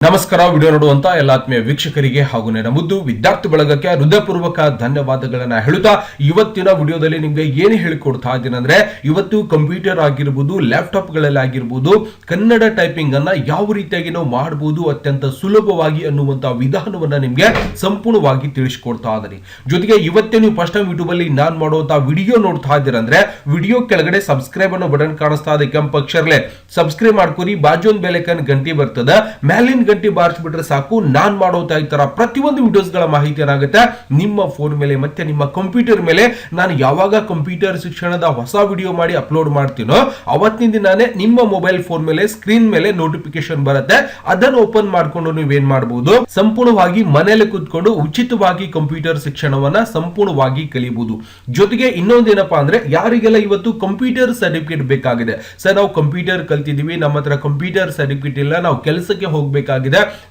ನಮಸ್ಕಾರ, ವಿಡಿಯೋ ನೋಡುವಂತ ಎಲ್ಲ ಆತ್ಮೀಯ ವೀಕ್ಷಕರಿಗೆ ಹಾಗೂ ನನ್ನ ಮುದ್ದು ವಿದ್ಯಾರ್ಥಿ ಬಳಗಕ್ಕೆ ಹೃದಯಪೂರ್ವಕ ಧನ್ಯವಾದಗಳನ್ನ ಹೇಳುತ್ತಾ ಇವತ್ತಿನ ವಿಡಿಯೋದಲ್ಲಿ ನಿಮ್ಗೆ ಏನು ಹೇಳಿಕೊಡ್ತಾ ಇದ್ದೀನಿ ಅಂದ್ರೆ ಇವತ್ತು ಕಂಪ್ಯೂಟರ್ ಆಗಿರ್ಬೋದು ಲ್ಯಾಪ್ಟಾಪ್ಗಳಲ್ಲಿ ಆಗಿರ್ಬೋದು, ಕನ್ನಡ ಟೈಪಿಂಗ್ ಅನ್ನ ಯಾವ ರೀತಿಯಾಗಿ ನಾವು ಮಾಡಬಹುದು ಅತ್ಯಂತ ಸುಲಭವಾಗಿ ಅನ್ನುವಂತಹ ವಿಧಾನವನ್ನ ನಿಮ್ಗೆ ಸಂಪೂರ್ಣವಾಗಿ ತಿಳಿಸ್ಕೊಡ್ತಾ ಇದ್ದೀನಿ ಜೊತೆಗೆ ಇವತ್ತೇ ನೀವು ಫಸ್ಟ್ ಟೈಮ್ ಯೂಟ್ಯೂಬ್ ಅಲ್ಲಿ ನಾನ್ ಮಾಡುವಂತಹ ವಿಡಿಯೋ ನೋಡ್ತಾ ಇದ್ದೀರಂದ್ರೆ ವಿಡಿಯೋ ಕೆಳಗಡೆ ಸಬ್ಸ್ಕ್ರೈಬ್ ಅನ್ನೋ ಬಟನ್ ಕಾಣಿಸ್ತಾ ಇದೆ, ಕೆಂಪು ಅಕ್ಷರಲೆ ಸಬ್ಸ್ಕ್ರೈಬ್ ಮಾಡ್ಕೊರಿ, ಬಾಜು ಒಂದು ಬೆಲೆಕನ್ ಗಂಟೆ ಬರ್ತದ, ಮ್ಯಾಲಿನ ಗಂಟೆ ಬಾರಿಸ್ಬಿಟ್ರೆ ಸಾಕು. ನಾನ್ ಮಾಡೋತಾ ಈ ತರ ಪ್ರತಿಯೊಂದು ವಿಡಿಯೋಸ್ಗಳ ಮಾಹಿತಿ ಏನಾಗುತ್ತೆ? ನಿಮ್ಮ ಫೋನ್ ಮೇಲೆ ಮತ್ತೆ ನಿಮ್ಮ ಕಂಪ್ಯೂಟರ್ ಮೇಲೆ ನಾನು ಯಾವಾಗ ಕಂಪ್ಯೂಟರ್ ಶಿಕ್ಷಣದ ಹೊಸ ವಿಡಿಯೋ ಮಾಡಿ ಅಪ್ಲೋಡ್ ಮಾಡ್ತೀನೋ, ಅವತ್ತಿನ ದಿನಾನೇ ನಿಮ್ಮ ಮೊಬೈಲ್ ಫೋನ್ ಮೇಲೆ ಸ್ಕ್ರೀನ್ ಮೇಲೆ ನೋಟಿಫಿಕೇಶನ್ ಬರುತ್ತೆ. ಅದನ್ನು ಓಪನ್ ಮಾಡ್ಕೊಂಡು ನೀವೇನ್ ಮಾಡಬಹುದು ಸಂಪೂರ್ಣವಾಗಿ ಮನೆಯಲ್ಲಿ ಕೂತ್ಕೊಂಡು ಉಚಿತವಾಗಿ ಕಂಪ್ಯೂಟರ್ ಶಿಕ್ಷಣವನ್ನ ಸಂಪೂರ್ಣವಾಗಿ ಕಲಿಯಬಹುದು ಜೊತೆಗೆ ಇನ್ನೊಂದೇನಪ್ಪಾ ಅಂದ್ರೆ, ಯಾರಿಗೆಲ್ಲ ಇವತ್ತು ಕಂಪ್ಯೂಟರ್ ಸರ್ಟಿಫಿಕೇಟ್ ಬೇಕಾಗಿದೆ? ಸರ್, ನಾವು ಕಂಪ್ಯೂಟರ್ ಕಲ್ತಿದೀವಿ ನಮ್ಮ ಹತ್ರ ಕಂಪ್ಯೂಟರ್ ಸರ್ಟಿಫಿಕೇಟ್ ಇಲ್ಲ. ನಾವು ಕೆಲಸಕ್ಕೆ ಹೋಗ್ಬೇಕಾಗಿದೆ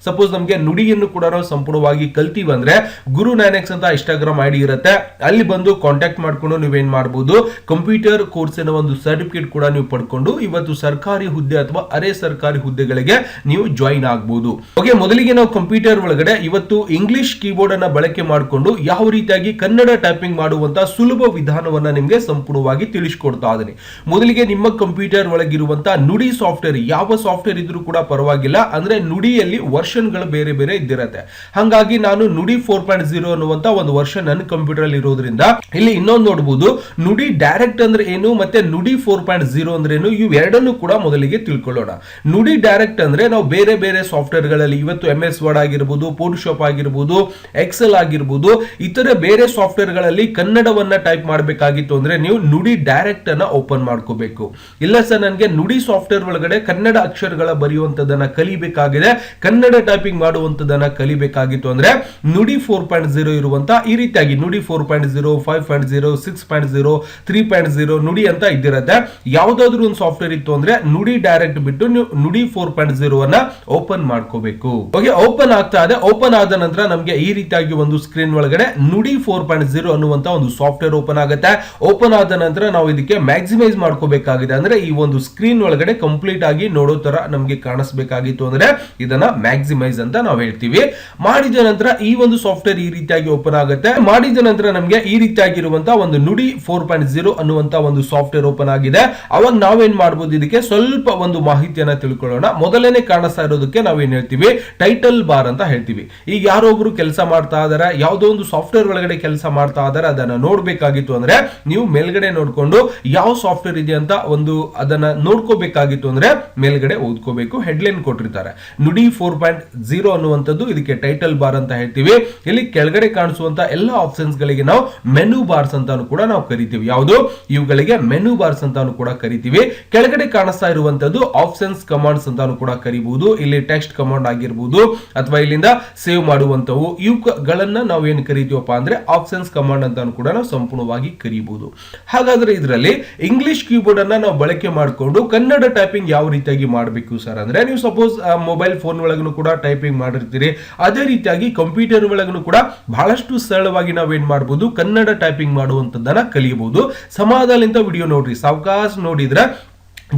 ಸಪೋಸ್ ನಮಗೆ ನುಡಿಯನ್ನು ಕೂಡ ನಾವು ಸಂಪೂರ್ಣವಾಗಿ ಕಲ್ತೀವಿ ಅಂದ್ರೆ ಗುರು ನೈನೆಕ್ಸ್ ಅಂತ ಇನ್ಸ್ಟಾಗ್ರಾಮ್ ಐಡಿ ಇರುತ್ತೆ. ಅಲ್ಲಿ ಬಂದು ಕಾಂಟ್ಯಾಕ್ಟ್ ಮಾಡ್ಕೊಂಡು ನೀವೇನ್ ಮಾಡಬಹುದು ಕಂಪ್ಯೂಟರ್ ಕೋರ್ಸಿನ ಒಂದು ಸರ್ಟಿಫಿಕೇಟ್ ಕೂಡ ನೀವು ಪಡ್ಕೊಂಡು ಇವತ್ತು ಸರ್ಕಾರಿ ಹುದ್ದೆ ಅಥವಾ ಅರೆ ಸರ್ಕಾರಿ ಹುದ್ದೆಗಳಿಗೆ ನೀವು ಜಾಯಿನ್ ಆಗಬಹುದು ಓಕೆ ಮೊದಲಿಗೆ ನಾವು ಕಂಪ್ಯೂಟರ್ ಒಳಗಡೆ ಇವತ್ತು ಇಂಗ್ಲಿಷ್ ಕೀಬೋರ್ಡ್ ಅನ್ನ ಬಳಕೆ ಮಾಡಿಕೊಂಡು ಯಾವ ರೀತಿಯಾಗಿ ಕನ್ನಡ ಟೈಪಿಂಗ್ ಮಾಡುವಂತ ಸುಲಭ ವಿಧಾನವನ್ನ ನಿಮಗೆ ಸಂಪೂರ್ಣವಾಗಿ ತಿಳಿಸ್ಕೊಡ್ತಾ ಇದ್ದೀನಿ ಮೊದಲಿಗೆ ನಿಮ್ಮ ಕಂಪ್ಯೂಟರ್ ಒಳಗಿರುವಂತಹ ನುಡಿ ಸಾಫ್ಟ್ವೇರ್ ಯಾವ ಸಾಫ್ಟ್ವೇರ್ ಇದ್ರೂ ಕೂಡ ಪರವಾಗಿಲ್ಲ. ಅಂದ್ರೆ ನುಡಿಯಲ್ಲಿ ವರ್ಷನ್ಗಳು ಬೇರೆ ಬೇರೆ ಇದ್ದಿರತ್ತೆ. ಹಾಗಾಗಿ ನಾನು ನುಡಿ ಫೋರ್ ಪಾಯಿಂಟ್ ಜೀರೋ ಅನ್ನುವಂತ ಒಂದು ವರ್ಷನ್ ನನ್ನ ಕಂಪ್ಯೂಟರ್ ಅಲ್ಲಿ ಇರೋದ್ರಿಂದ ಇಲ್ಲಿ ಇನ್ನೊಂದು ನೋಡಬಹುದು ನುಡಿ ಡೈರೆಕ್ಟ್ ಅಂದ್ರೆ ಏನು ಮತ್ತೆ ನುಡಿ ಫೋರ್ ಪಾಯಿಂಟ್ ಜೀರೋ ಅಂದ್ರೆ ಏನು ಇವು ಎರಡನ್ನು ಕೂಡ ಮೊದಲಿಗೆ ತಿಳ್ಕೊಳ್ಳೋಣ. ನುಡಿ ಡೈರೆಕ್ಟ್ ಅಂದ್ರೆ ನಾವು ಬೇರೆ ಬೇರೆ ಸಾಫ್ಟ್ವೇರ್ಗಳಲ್ಲಿ ಇವತ್ತು ಎಂ ಎಸ್ ವರ್ಡ್ ಆಗಿರ್ಬೋದು ಫೋಟೋಶಾಪ್ ಆಗಿರ್ಬೋದು ಎಕ್ಸೆಲ್ ಆಗಿರ್ಬೋದು, ಇತರ ಬೇರೆ ಸಾಫ್ಟ್ವೇರ್ಗಳಲ್ಲಿ ಕನ್ನಡವನ್ನ ಟೈಪ್ ಮಾಡಬೇಕಾಗಿತ್ತು ಅಂದ್ರೆ ನೀವು ನುಡಿ ಡೈರೆಕ್ಟ್ ಅನ್ನ ಓಪನ್ ಮಾಡ್ಕೋಬೇಕು. ಇಲ್ಲ ಸರ್, ನನಗೆ ನುಡಿ ಸಾಫ್ಟ್ವೇರ್ ಒಳಗಡೆ ಕನ್ನಡ ಅಕ್ಷರಗಳ ಬರೆಯುವಂತದನ್ನ ಕಲಿಬೇಕಾಗಿದೆ. ಕನ್ನಡ ಟೈಪಿಂಗ್ ಮಾಡುವಂತದನ್ನ ಕಲಿಬೇಕಾಗಿತ್ತು ಅಂದ್ರೆ ನುಡಿ ಫೋರ್ ಪಾಯಿಂಟ್ ಜೀರೋ ಇರುವಂತ ಈ ರೀತಿಯಾಗಿ Nudi four point zero five point zero six point zero three point zero Nudi ಅಂತ ಇದ್ದಿರತ್ತೆ. ಯಾವ್ದಾದ್ರು ಒಂದು ಸಾಫ್ಟ್ವೇರ್ ಇತ್ತು ಅಂದ್ರೆ ನುಡಿ ಡೈರೆಕ್ಟ್ ಬಿಟ್ಟು ನುಡಿ ಫೋರ್ ಪಾಯಿಂಟ್ ಜೀರೋ ಅನ್ನ ಓಪನ್ ಮಾಡ್ಕೋಬೇಕು. ಓಕೆ ಓಪನ್ ಆಗ್ತಾ ಇದೆ. ಓಪನ್ ಆದ ನಂತರ ನಮಗೆ ಈ ರೀತಿಯಾಗಿ ಒಂದು ಸ್ಕ್ರೀನ್ ಒಳಗಡೆ ನುಡಿ ಫೋರ್ ಪಾಯಿಂಟ್ ಜೀರೋ ಅನ್ನುವಂತ ಒಂದು ಸಾಫ್ಟ್ವೇರ್ ಓಪನ್ ಆಗುತ್ತೆ. ಓಪನ್ ಆದ ನಂತರ ನಾವು ಇದಕ್ಕೆ ಮ್ಯಾಕ್ಸಿಮೈಸ್ ಮಾಡ್ಕೋಬೇಕಾಗಿದೆ. ಅಂದ್ರೆ ಈ ಒಂದು ಸ್ಕ್ರೀನ್ ಒಳಗಡೆ ಕಂಪ್ಲೀಟ್ ಆಗಿ ನೋಡೋ ತರ ನಮಗೆ ಕಾಣಿಸ್ಬೇಕಾಗಿತ್ತು ಅಂದ್ರೆ ಇದನ್ನ ಮ್ಯಾಕ್ಸಿಮೈಸ್ ಅಂತ ನಾವು ಹೇಳ್ತೀವಿ. ಮಾಡಿದ ನಂತರ ಈ ಒಂದು ಸಾಫ್ಟ್ವೇರ್ ಈ ರೀತಿಯಾಗಿ ಓಪನ್ ಆಗುತ್ತೆ. ಮಾಡಿದ ನಂತರ ನಮಗೆ ಈ ರೀತಿಯಾಗಿರುವಂತಹ ಒಂದು ನುಡಿ ಫೋರ್ ಪಾಯಿಂಟ್ ಜೀರೋ ಅನ್ನುವಂತ ಒಂದು ಸಾಫ್ಟ್ವೇರ್ ಓಪನ್ ಆಗಿದೆ. ಅವಾಗ ನಾವೇನ್ ಮಾಡಬಹುದು ಇದಕ್ಕೆ ಸ್ವಲ್ಪ ಒಂದು ಮಾಹಿತಿಯನ್ನ ತಿಳ್ಕೊಳ್ಳೋಣ. ಮೊದಲನೇ ಕಾಣಿಸ್ತಾ ಇರೋದಕ್ಕೆ ನಾವೇನ್ ಹೇಳ್ತೀವಿ? ಟೈಟಲ್ ಬಾರ್ ಅಂತ ಹೇಳ್ತೀವಿ. ಈಗ ಯಾರೊಬ್ರು ಕೆಲಸ ಮಾಡ್ತಾ ಇದಾರೆ, ಯಾವುದೋ ಒಂದು ಸಾಫ್ಟ್ವೇರ್ ಒಳಗಡೆ ಕೆಲಸ ಮಾಡ್ತಾ ಇದಾರೆ, ಅದನ್ನ ನೋಡ್ಬೇಕಾಗಿತ್ತು ಅಂದ್ರೆ ನೀವು ಮೇಲ್ಗಡೆ ನೋಡ್ಕೊಂಡು ಯಾವ ಸಾಫ್ಟ್ವೇರ್ ಇದೆ ಅಂತ ಒಂದು ಅದನ್ನ ನೋಡ್ಕೋಬೇಕಾಗಿತ್ತು ಅಂದ್ರೆ ಮೇಲ್ಗಡೆ ಓದ್ಕೋಬೇಕು ಹೆಡ್ಲೈನ್ ಕೊಟ್ಟಿರ್ತಾರೆ. ನುಡಿ ಫೋರ್ ಪಾಯಿಂಟ್ ಜೀರೋ ಅನ್ನುವಂಥದ್ದು ಇದಕ್ಕೆ ಟೈಟಲ್ ಬಾರ್ ಅಂತ ಹೇಳ್ತೀವಿ. ಇಲ್ಲಿ ಕೆಳಗಡೆ ಕಾಣಿಸುವಂತ ಎಲ್ಲ ಆಪ್ಷನ್ಸ್ ಗಳಿಗೆ ನಾವು ಮೆನು ಬಾರ್ಸ್ ಅಂತಾನು ಕೂಡ ನಾವು ಕರಿತೀವಿ. ಯಾವುದು? ಇವುಗಳಿಗೆ ಮೆನು ಬಾರ್ಸ್ ಅಂತಾನು ಕೂಡ ಕರಿತೀವಿ. ಕೆಳಗಡೆ ಕಾಣಿಸ್ತಾ ಇರುವಂತದ್ದು ಆಪ್ಷನ್ಸ್ ಕಮಾಂಡ್ಸ್ ಅಂತಾನು ಕೂಡ ಕರಿಬಹುದು ಇಲ್ಲಿ ಟೆಕ್ಸ್ಟ್ ಕಮಾಂಡ್ ಆಗಿರ್ಬೋದು. ಅಥವಾ ಇಲ್ಲಿಂದ ಸೇವ್ ಮಾಡುವಂತವು ಇವುಗಳನ್ನ ನಾವು ಏನು ಕರಿತೀವಪ್ಪ ಅಂದ್ರೆ ಆಪ್ಷನ್ಸ್ ಕಮಾಂಡ್ ಅಂತಾನು ಕೂಡ ನಾವು ಸಂಪೂರ್ಣವಾಗಿ ಕರಿಬಹುದು ಹಾಗಾದ್ರೆ ಇದರಲ್ಲಿ ಇಂಗ್ಲಿಷ್ ಕೀಬೋರ್ಡ್ ಅನ್ನ ನಾವು ಬಳಕೆ ಮಾಡಿಕೊಂಡು ಕನ್ನಡ ಟೈಪಿಂಗ್ ಯಾವ ರೀತಿಯಾಗಿ ಮಾಡಬೇಕು ಸರ್ ಅಂದ್ರೆ ನೀವು ಸಪೋಸ್ ಮೊಬೈಲ್ ಫೋನ್ ಒಳಗೂ ಕೂಡ ಟೈಪಿಂಗ್ ಮಾಡಿರ್ತೀರಿ. ಅದೇ ರೀತಿಯಾಗಿ ಕಂಪ್ಯೂಟರ್ ಒಳಗೂ ಕೂಡ ಬಹಳಷ್ಟು ಸರಳವಾಗಿ ನಾವೇನ್ ಮಾಡಬಹುದು ಕನ್ನಡ ಟೈಪಿಂಗ್ ಮಾಡುವಂತದ್ದನ್ನ ಕಲಿಯಬಹುದು. ಸಮಾಧಾನದಿಂದ ವಿಡಿಯೋ ನೋಡ್ರಿ. ಸಾವಕಾಶ ನೋಡಿದ್ರೆ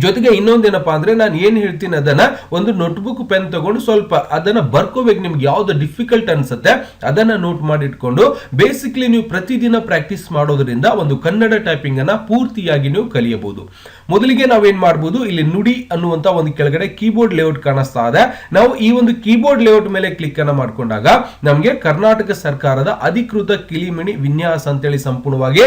ಜೊತೆಗೆ ಇನ್ನೊಂದೇನಪ್ಪಾ ಅಂದ್ರೆ ನಾನು ಏನು ಹೇಳ್ತೀನಿ ಅದನ್ನ ಒಂದು ನೋಟ್ಬುಕ್ ಪೆನ್ ತಗೊಂಡು ಸ್ವಲ್ಪ ಅದನ್ನ ಬರ್ಕೋಬೇಕು ನಿಮ್ಗೆ ಯಾವ್ದು ಡಿಫಿಕಲ್ಟ್ ಅನ್ಸುತ್ತೆ, ಅದನ್ನ ನೋಟ್ ಮಾಡಿ ಇಟ್ಕೊಂಡು ಬೇಸಿಕ್ಲಿ ನೀವು ಪ್ರತಿದಿನ ಪ್ರಾಕ್ಟೀಸ್ ಮಾಡೋದ್ರಿಂದ ಒಂದು ಕನ್ನಡ ಟೈಪಿಂಗ್ ಅನ್ನ ಪೂರ್ತಿಯಾಗಿ ನೀವು ಕಲಿಯಬಹುದು. ಮೊದಲಿಗೆ ನಾವೇನ್ ಮಾಡ್ಬೋದು, ಇಲ್ಲಿ ನುಡಿ ಅನ್ನುವಂತ ಒಂದು ಕೆಳಗಡೆ ಕೀಬೋರ್ಡ್ ಲೇಔಟ್ ಕಾಣಿಸ್ತಾ ಇದೆ. ನಾವು ಈ ಒಂದು ಕೀಬೋರ್ಡ್ ಲೇಔಟ್ ಮೇಲೆ ಕ್ಲಿಕ್ ಅನ್ನ ಮಾಡ್ಕೊಂಡಾಗ ನಮಗೆ ಕರ್ನಾಟಕ ಸರ್ಕಾರದ ಅಧಿಕೃತ ಕಿಲಿಮಿಣಿ ವಿನ್ಯಾಸ ಅಂತೇಳಿ ಸಂಪೂರ್ಣವಾಗಿ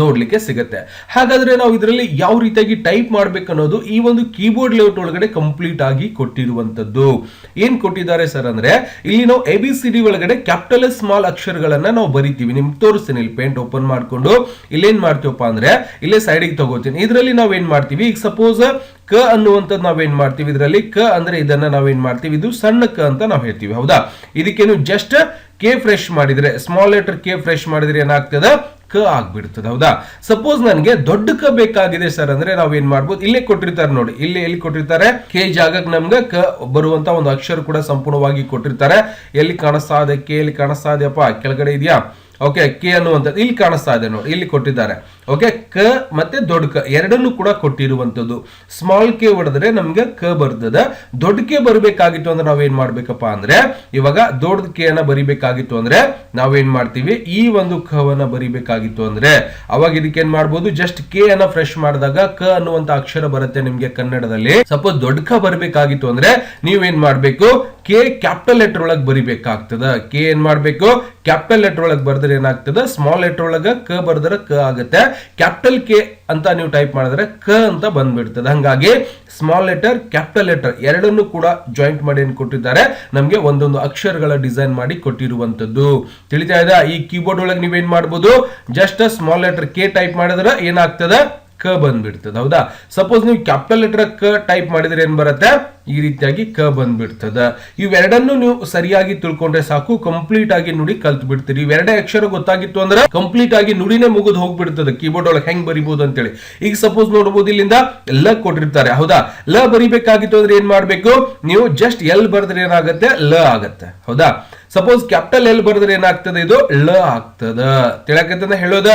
ನೋಡ್ಲಿಕ್ಕೆ ಸಿಗುತ್ತೆ. ಹಾಗಾದ್ರೆ ನಾವು ಇದರಲ್ಲಿ ಯಾವ ರೀತಿಯಾಗಿ ಟೈಪ್ ಮಾಡ್ಬೇಕು ಅನ್ನೋದು ಈ ಒಂದು ಕೀಬೋರ್ಡ್ ಲೇಔಟ್ ಒಳಗಡೆ ಕಂಪ್ಲೀಟ್ ಆಗಿ ಕೊಟ್ಟಿರುವಂತದ್ದು ಏನ್ ಕೊಟ್ಟಿದ್ದಾರೆ ಸರ್ ಅಂದ್ರೆ, ಇಲ್ಲಿ ನಾವು ಎ ಬಿ ಸಿ ಡಿ ಒಳಗಡೆ ಕ್ಯಾಪಿಟಲ್ ಸ್ಮಾಲ್ ಅಕ್ಷರಗಳನ್ನ ನಾವು ಬರಿತೀವಿ. ನಿಮ್ಗೆ ತೋರಿಸ್ತೀನಿ. ಇಲ್ಲಿ ಪೇಂಟ್ ಓಪನ್ ಮಾಡಿಕೊಂಡು ಇಲ್ಲೇನ್ ಮಾಡ್ತೀವಪ್ಪ ಅಂದ್ರೆ, ಇಲ್ಲೇ ಸೈಡಿಗೆ ತಗೋತೀನಿ. ಇದರಲ್ಲಿ ನಾವ್ ಏನ್ ಮಾಡ್ತೀವಿ? ಈಗ ಸಪೋಸ್ ಕ ಅನ್ನುವಂಥದ್ದು ನಾವೇನ್ ಮಾಡ್ತೀವಿ? ಇದರಲ್ಲಿ ಕ ಅಂದ್ರೆ ಇದನ್ನ ನಾವೇನ್ ಮಾಡ್ತೀವಿ? ಇದು ಸಣ್ಣ ಕ ಅಂತ ನಾವು ಹೇಳ್ತೀವಿ. ಹೌದಾ? ಇದಕ್ಕೇನು ಜಸ್ಟ್ ಕೆ ಫ್ರೆಶ್ ಮಾಡಿದ್ರೆ ಸ್ಮಾಲ್ ಲೆಟರ್ ಕೆ ಫ್ರೆಶ್ ಮಾಡಿದ್ರೆ ಏನಾಗ್ತದೆ? ಕ ಆಗ್ಬಿಡ್ತದೆ, ಹೌದಾ? ಸಪೋಸ್ ನನಗೆ ದೊಡ್ಡ ಕ ಬೇಕಾಗಿದೆ ಸರ್ ಅಂದ್ರೆ ನಾವ್ ಏನ್ ಮಾಡ್ಬೋದು? ಇಲ್ಲೇ ಕೊಟ್ಟಿರ್ತಾರೆ ನೋಡಿ, ಇಲ್ಲಿ ಎಲ್ಲಿ ಕೊಟ್ಟಿರ್ತಾರೆ? ಕೆ ಜಾಗಕ್ಕೆ ನಮ್ಗೆ ಕ ಬರುವಂತ ಒಂದು ಅಕ್ಷರ ಕೂಡ ಸಂಪೂರ್ಣವಾಗಿ ಕೊಟ್ಟಿರ್ತಾರೆ. ಎಲ್ಲಿ ಕಾಣಿಸ್ತಾ ಇದೆ, ಕೆ ಎಲ್ಲಿ ಕಾಣಿಸ್ತಾ ಇದೆಯಪ್ಪ? ಕೆಳಗಡೆ ಇದೆಯಾ? ಓಕೆ ಕೆ ಅನ್ನುವಂಥದ್ದು. ಇಲ್ಲಿ ಕಾಣಿಸ್ತಾ ಇದೆ ನೋಡಿ, ಇಲ್ಲಿ ಕೊಟ್ಟಿದ್ದಾರೆ. ಓಕೆ ಕ ಮತ್ತೆ ದೊಡ್ಡ ಕ ಎರಡನ್ನೂ ಕೂಡ ಕೊಟ್ಟಿರುವಂಥದ್ದು. ಸ್ಮಾಲ್ ಕೆ ಹೊಡೆದ್ರೆ ನಮ್ಗೆ ಕ ಬರ್ತದ. ದೊಡ್ಡ ಕೆ ಬರಬೇಕಾಗಿತ್ತು ಅಂದ್ರೆ ನಾವೇನ್ ಮಾಡ್ಬೇಕಪ್ಪ ಅಂದ್ರೆ, ಇವಾಗ ದೊಡ್ಡ ಕೆ ಅನ್ನ ಬರಿಬೇಕಾಗಿತ್ತು ಅಂದ್ರೆ ನಾವೇನ್ ಮಾಡ್ತೀವಿ? ಈ ಒಂದು ಕವನ್ನ ಬರಿಬೇಕಾಗಿತ್ತು ಅಂದ್ರೆ, ಅವಾಗ ಇದಕ್ಕೆ ಏನ್ ಮಾಡ್ಬೋದು? ಜಸ್ಟ್ ಕೆ ಅನ್ನ ಫ್ರೆಶ್ ಮಾಡಿದಾಗ ಕ ಅನ್ನುವಂತ ಅಕ್ಷರ ಬರುತ್ತೆ ನಿಮ್ಗೆ ಕನ್ನಡದಲ್ಲಿ. ಸಪೋಸ್ ದೊಡ್ಡ ಕ ಬರಬೇಕಾಗಿತ್ತು ಅಂದ್ರೆ ನೀವೇನ್ ಮಾಡ್ಬೇಕು? ಕೆ ಕ್ಯಾಪಿಟಲ್ ಲೆಟರ್ ಒಳಗೆ ಬರಿಬೇಕಾಗ್ತದ. ಕೆ ಏನ್ ಮಾಡ್ಬೇಕು? ಕ್ಯಾಪಿಟಲ್ ಲೆಟರ್ ಒಳಗೆ ಬರ್ದ್ರೆ ಏನಾಗ್ತದೆ? ಸ್ಮಾಲ್ ಲೆಟರ್ ಒಳಗ ಕ ಬರೆದ್ರೆ ಕ ಆಗುತ್ತೆ. ಕ್ಯಾಪಿಟಲ್ ಕೆ ಅಂತ ನೀವು ಟೈಪ್ ಮಾಡಿದ್ರೆ ಕ ಅಂತ ಬಂದ್ಬಿಡ್ತದೆ. ಹಂಗಾಗಿ ಸ್ಮಾಲ್ ಲೆಟರ್ ಕ್ಯಾಪಿಟಲ್ ಲೆಟರ್ ಎರಡನ್ನು ಕೂಡ ಜಾಯಿಂಟ್ ಮಾಡಿ ಏನ್ ಕೊಟ್ಟಿದ್ದಾರೆ? ನಮಗೆ ಒಂದೊಂದು ಅಕ್ಷರಗಳ ಡಿಸೈನ್ ಮಾಡಿ ಕೊಟ್ಟಿರುವಂತದ್ದು ತಿಳಿತಾ ಇದೆ ಈ ಕೀಬೋರ್ಡ್ ಒಳಗೆ ನೀವೇನ್ ಮಾಡ್ಬೋದು? Just small letter K type ಮಾಡಿದ್ರೆ ಏನಾಗ್ತದೆ? ಕ ಬಂದ್ಬಿಡ್ತದೆ, ಹೌದಾ? ಸಪೋಸ್ ನೀವು ಕ್ಯಾಪಿಟಲ್ ಲೆಟರ್ ಕ ಟೈಪ್ ಮಾಡಿದ್ರೆ ಏನ್ ಬರುತ್ತೆ? ಈ ರೀತಿಯಾಗಿ ಕ ಬಂದ್ಬಿಡ್ತದ. ಇವೆರಡನ್ನು ನೀವು ಸರಿಯಾಗಿ ತಿಳ್ಕೊಂಡ್ರೆ ಸಾಕು ಕಂಪ್ಲೀಟ್ ಆಗಿ ನುಡಿ ಕಲ್ತ್ ಬಿಡ್ತೀರಿ ಇವೆರಡೇ ಅಕ್ಷರ ಗೊತ್ತಾಗಿತ್ತು ಅಂದ್ರೆ ಕಂಪ್ಲೀಟ್ ಆಗಿ ನುಡಿನೇ ಮುಗಿದು ಹೋಗ್ಬಿಡ್ತದೆ. ಕೀಬೋರ್ಡ್ ಒಳಗೆ ಹೆಂಗ್ ಬರಿಬಹುದು ಅಂತೇಳಿ. ಈಗ ಸಪೋಸ್ ನೋಡಬಹುದು ಇಲ್ಲಿಂದ ಲ ಕೊಟ್ಟಿರ್ತಾರೆ, ಹೌದಾ? ಲ ಬರಿಬೇಕಾಗಿತ್ತು ಅಂದ್ರೆ ಏನ್ ಮಾಡ್ಬೇಕು? ನೀವು ಜಸ್ಟ್ ಎಲ್ ಬರೆದ್ರೆ ಏನಾಗುತ್ತೆ? ಲ ಆಗತ್ತೆ, ಹೌದಾ? ಸಪೋಸ್ ಕ್ಯಾಪಿಟಲ್ ಎಲ್ ಬರೆದ್ರೆ ಏನಾಗ್ತದೆ ಇದು? ಲ ಆಗ್ತದ. ತಿಳಕಂತ ಹೇಳೋದ?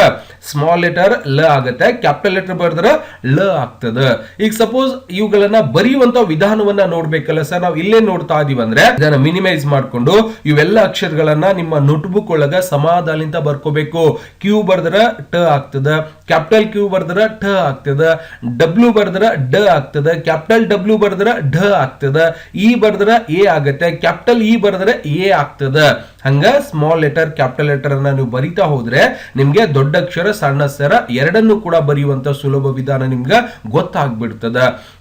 ಸ್ಮಾಲ್ ಲೆಟರ್ ಲ ಆಗತ್ತೆ. ಕ್ಯಾಪಿಟಲ್ ಲೆಟರ್ ಬರೆದ್ರೆ ಲ ಆಗ್ತದ. ಈಗ ಸಪೋಸ್ ಇವುಗಳನ್ನ ಬರೆಯುವಂತ ವಿಧಾನವನ್ನ ನೋಡ್ಬೇಕಲ್ಲ ಸರ್ ನಾವು ಇಲ್ಲೇ ನೋಡ್ತಾ ಇದೀವಿ ಅಂದ್ರೆ ಇದನ್ನ ಮಿನಿಮೈಸ್ ಮಾಡ್ಕೊಂಡು ಇವೆಲ್ಲ ಅಕ್ಷರಗಳನ್ನ ನಿಮ್ಮ ನೋಟ್ಬುಕ್ ಒಳಗ ಸಮಾಧಾನಿಂದ ಬರ್ಕೋಬೇಕು. ಕ್ಯೂ ಬರೆದ್ರೆ ಟ ಆಗ್ತದ. ಕ್ಯಾಪಿಟಲ್ ಕ್ಯೂ ಬರ್ದ್ರ ಠ ಆಗ್ತದ, ಡಬ್ಲ್ಯೂ ಬರ್ದ್ರ ಡ ಆಗ್ತದ, ಕ್ಯಾಪಿಟಲ್ ಡಬ್ಲ್ಯೂ ಬರ್ದ್ರ ಢ ಆಗ್ತದ, ಇ ಬರ್ದ್ರ ಎ ಆಗತ್ತೆ, ಕ್ಯಾಪಿಟಲ್ ಇ ಬರ್ದ್ರೆ ಎ ಆಗ್ತದ. ಹಂಗ ಸ್ಮಾಲ್ ಲೆಟರ್ ಕ್ಯಾಪಿಟಲ್ ಲೆಟರ್ ಅನ್ನ ನೀವು ಬರಿತಾ ಹೋದ್ರೆ ನಿಮ್ಗೆ ದೊಡ್ಡ ಅಕ್ಷರ, ಸಣ್ಣ ಅಕ್ಷರ ಎರಡನ್ನು ಕೂಡ ಬರೆಯುವಂತ ಸುಲಭ ವಿಧಾನ ನಿಮ್ಗೆ ಗೊತ್ತಾಗ್ಬಿಡ್ತದ.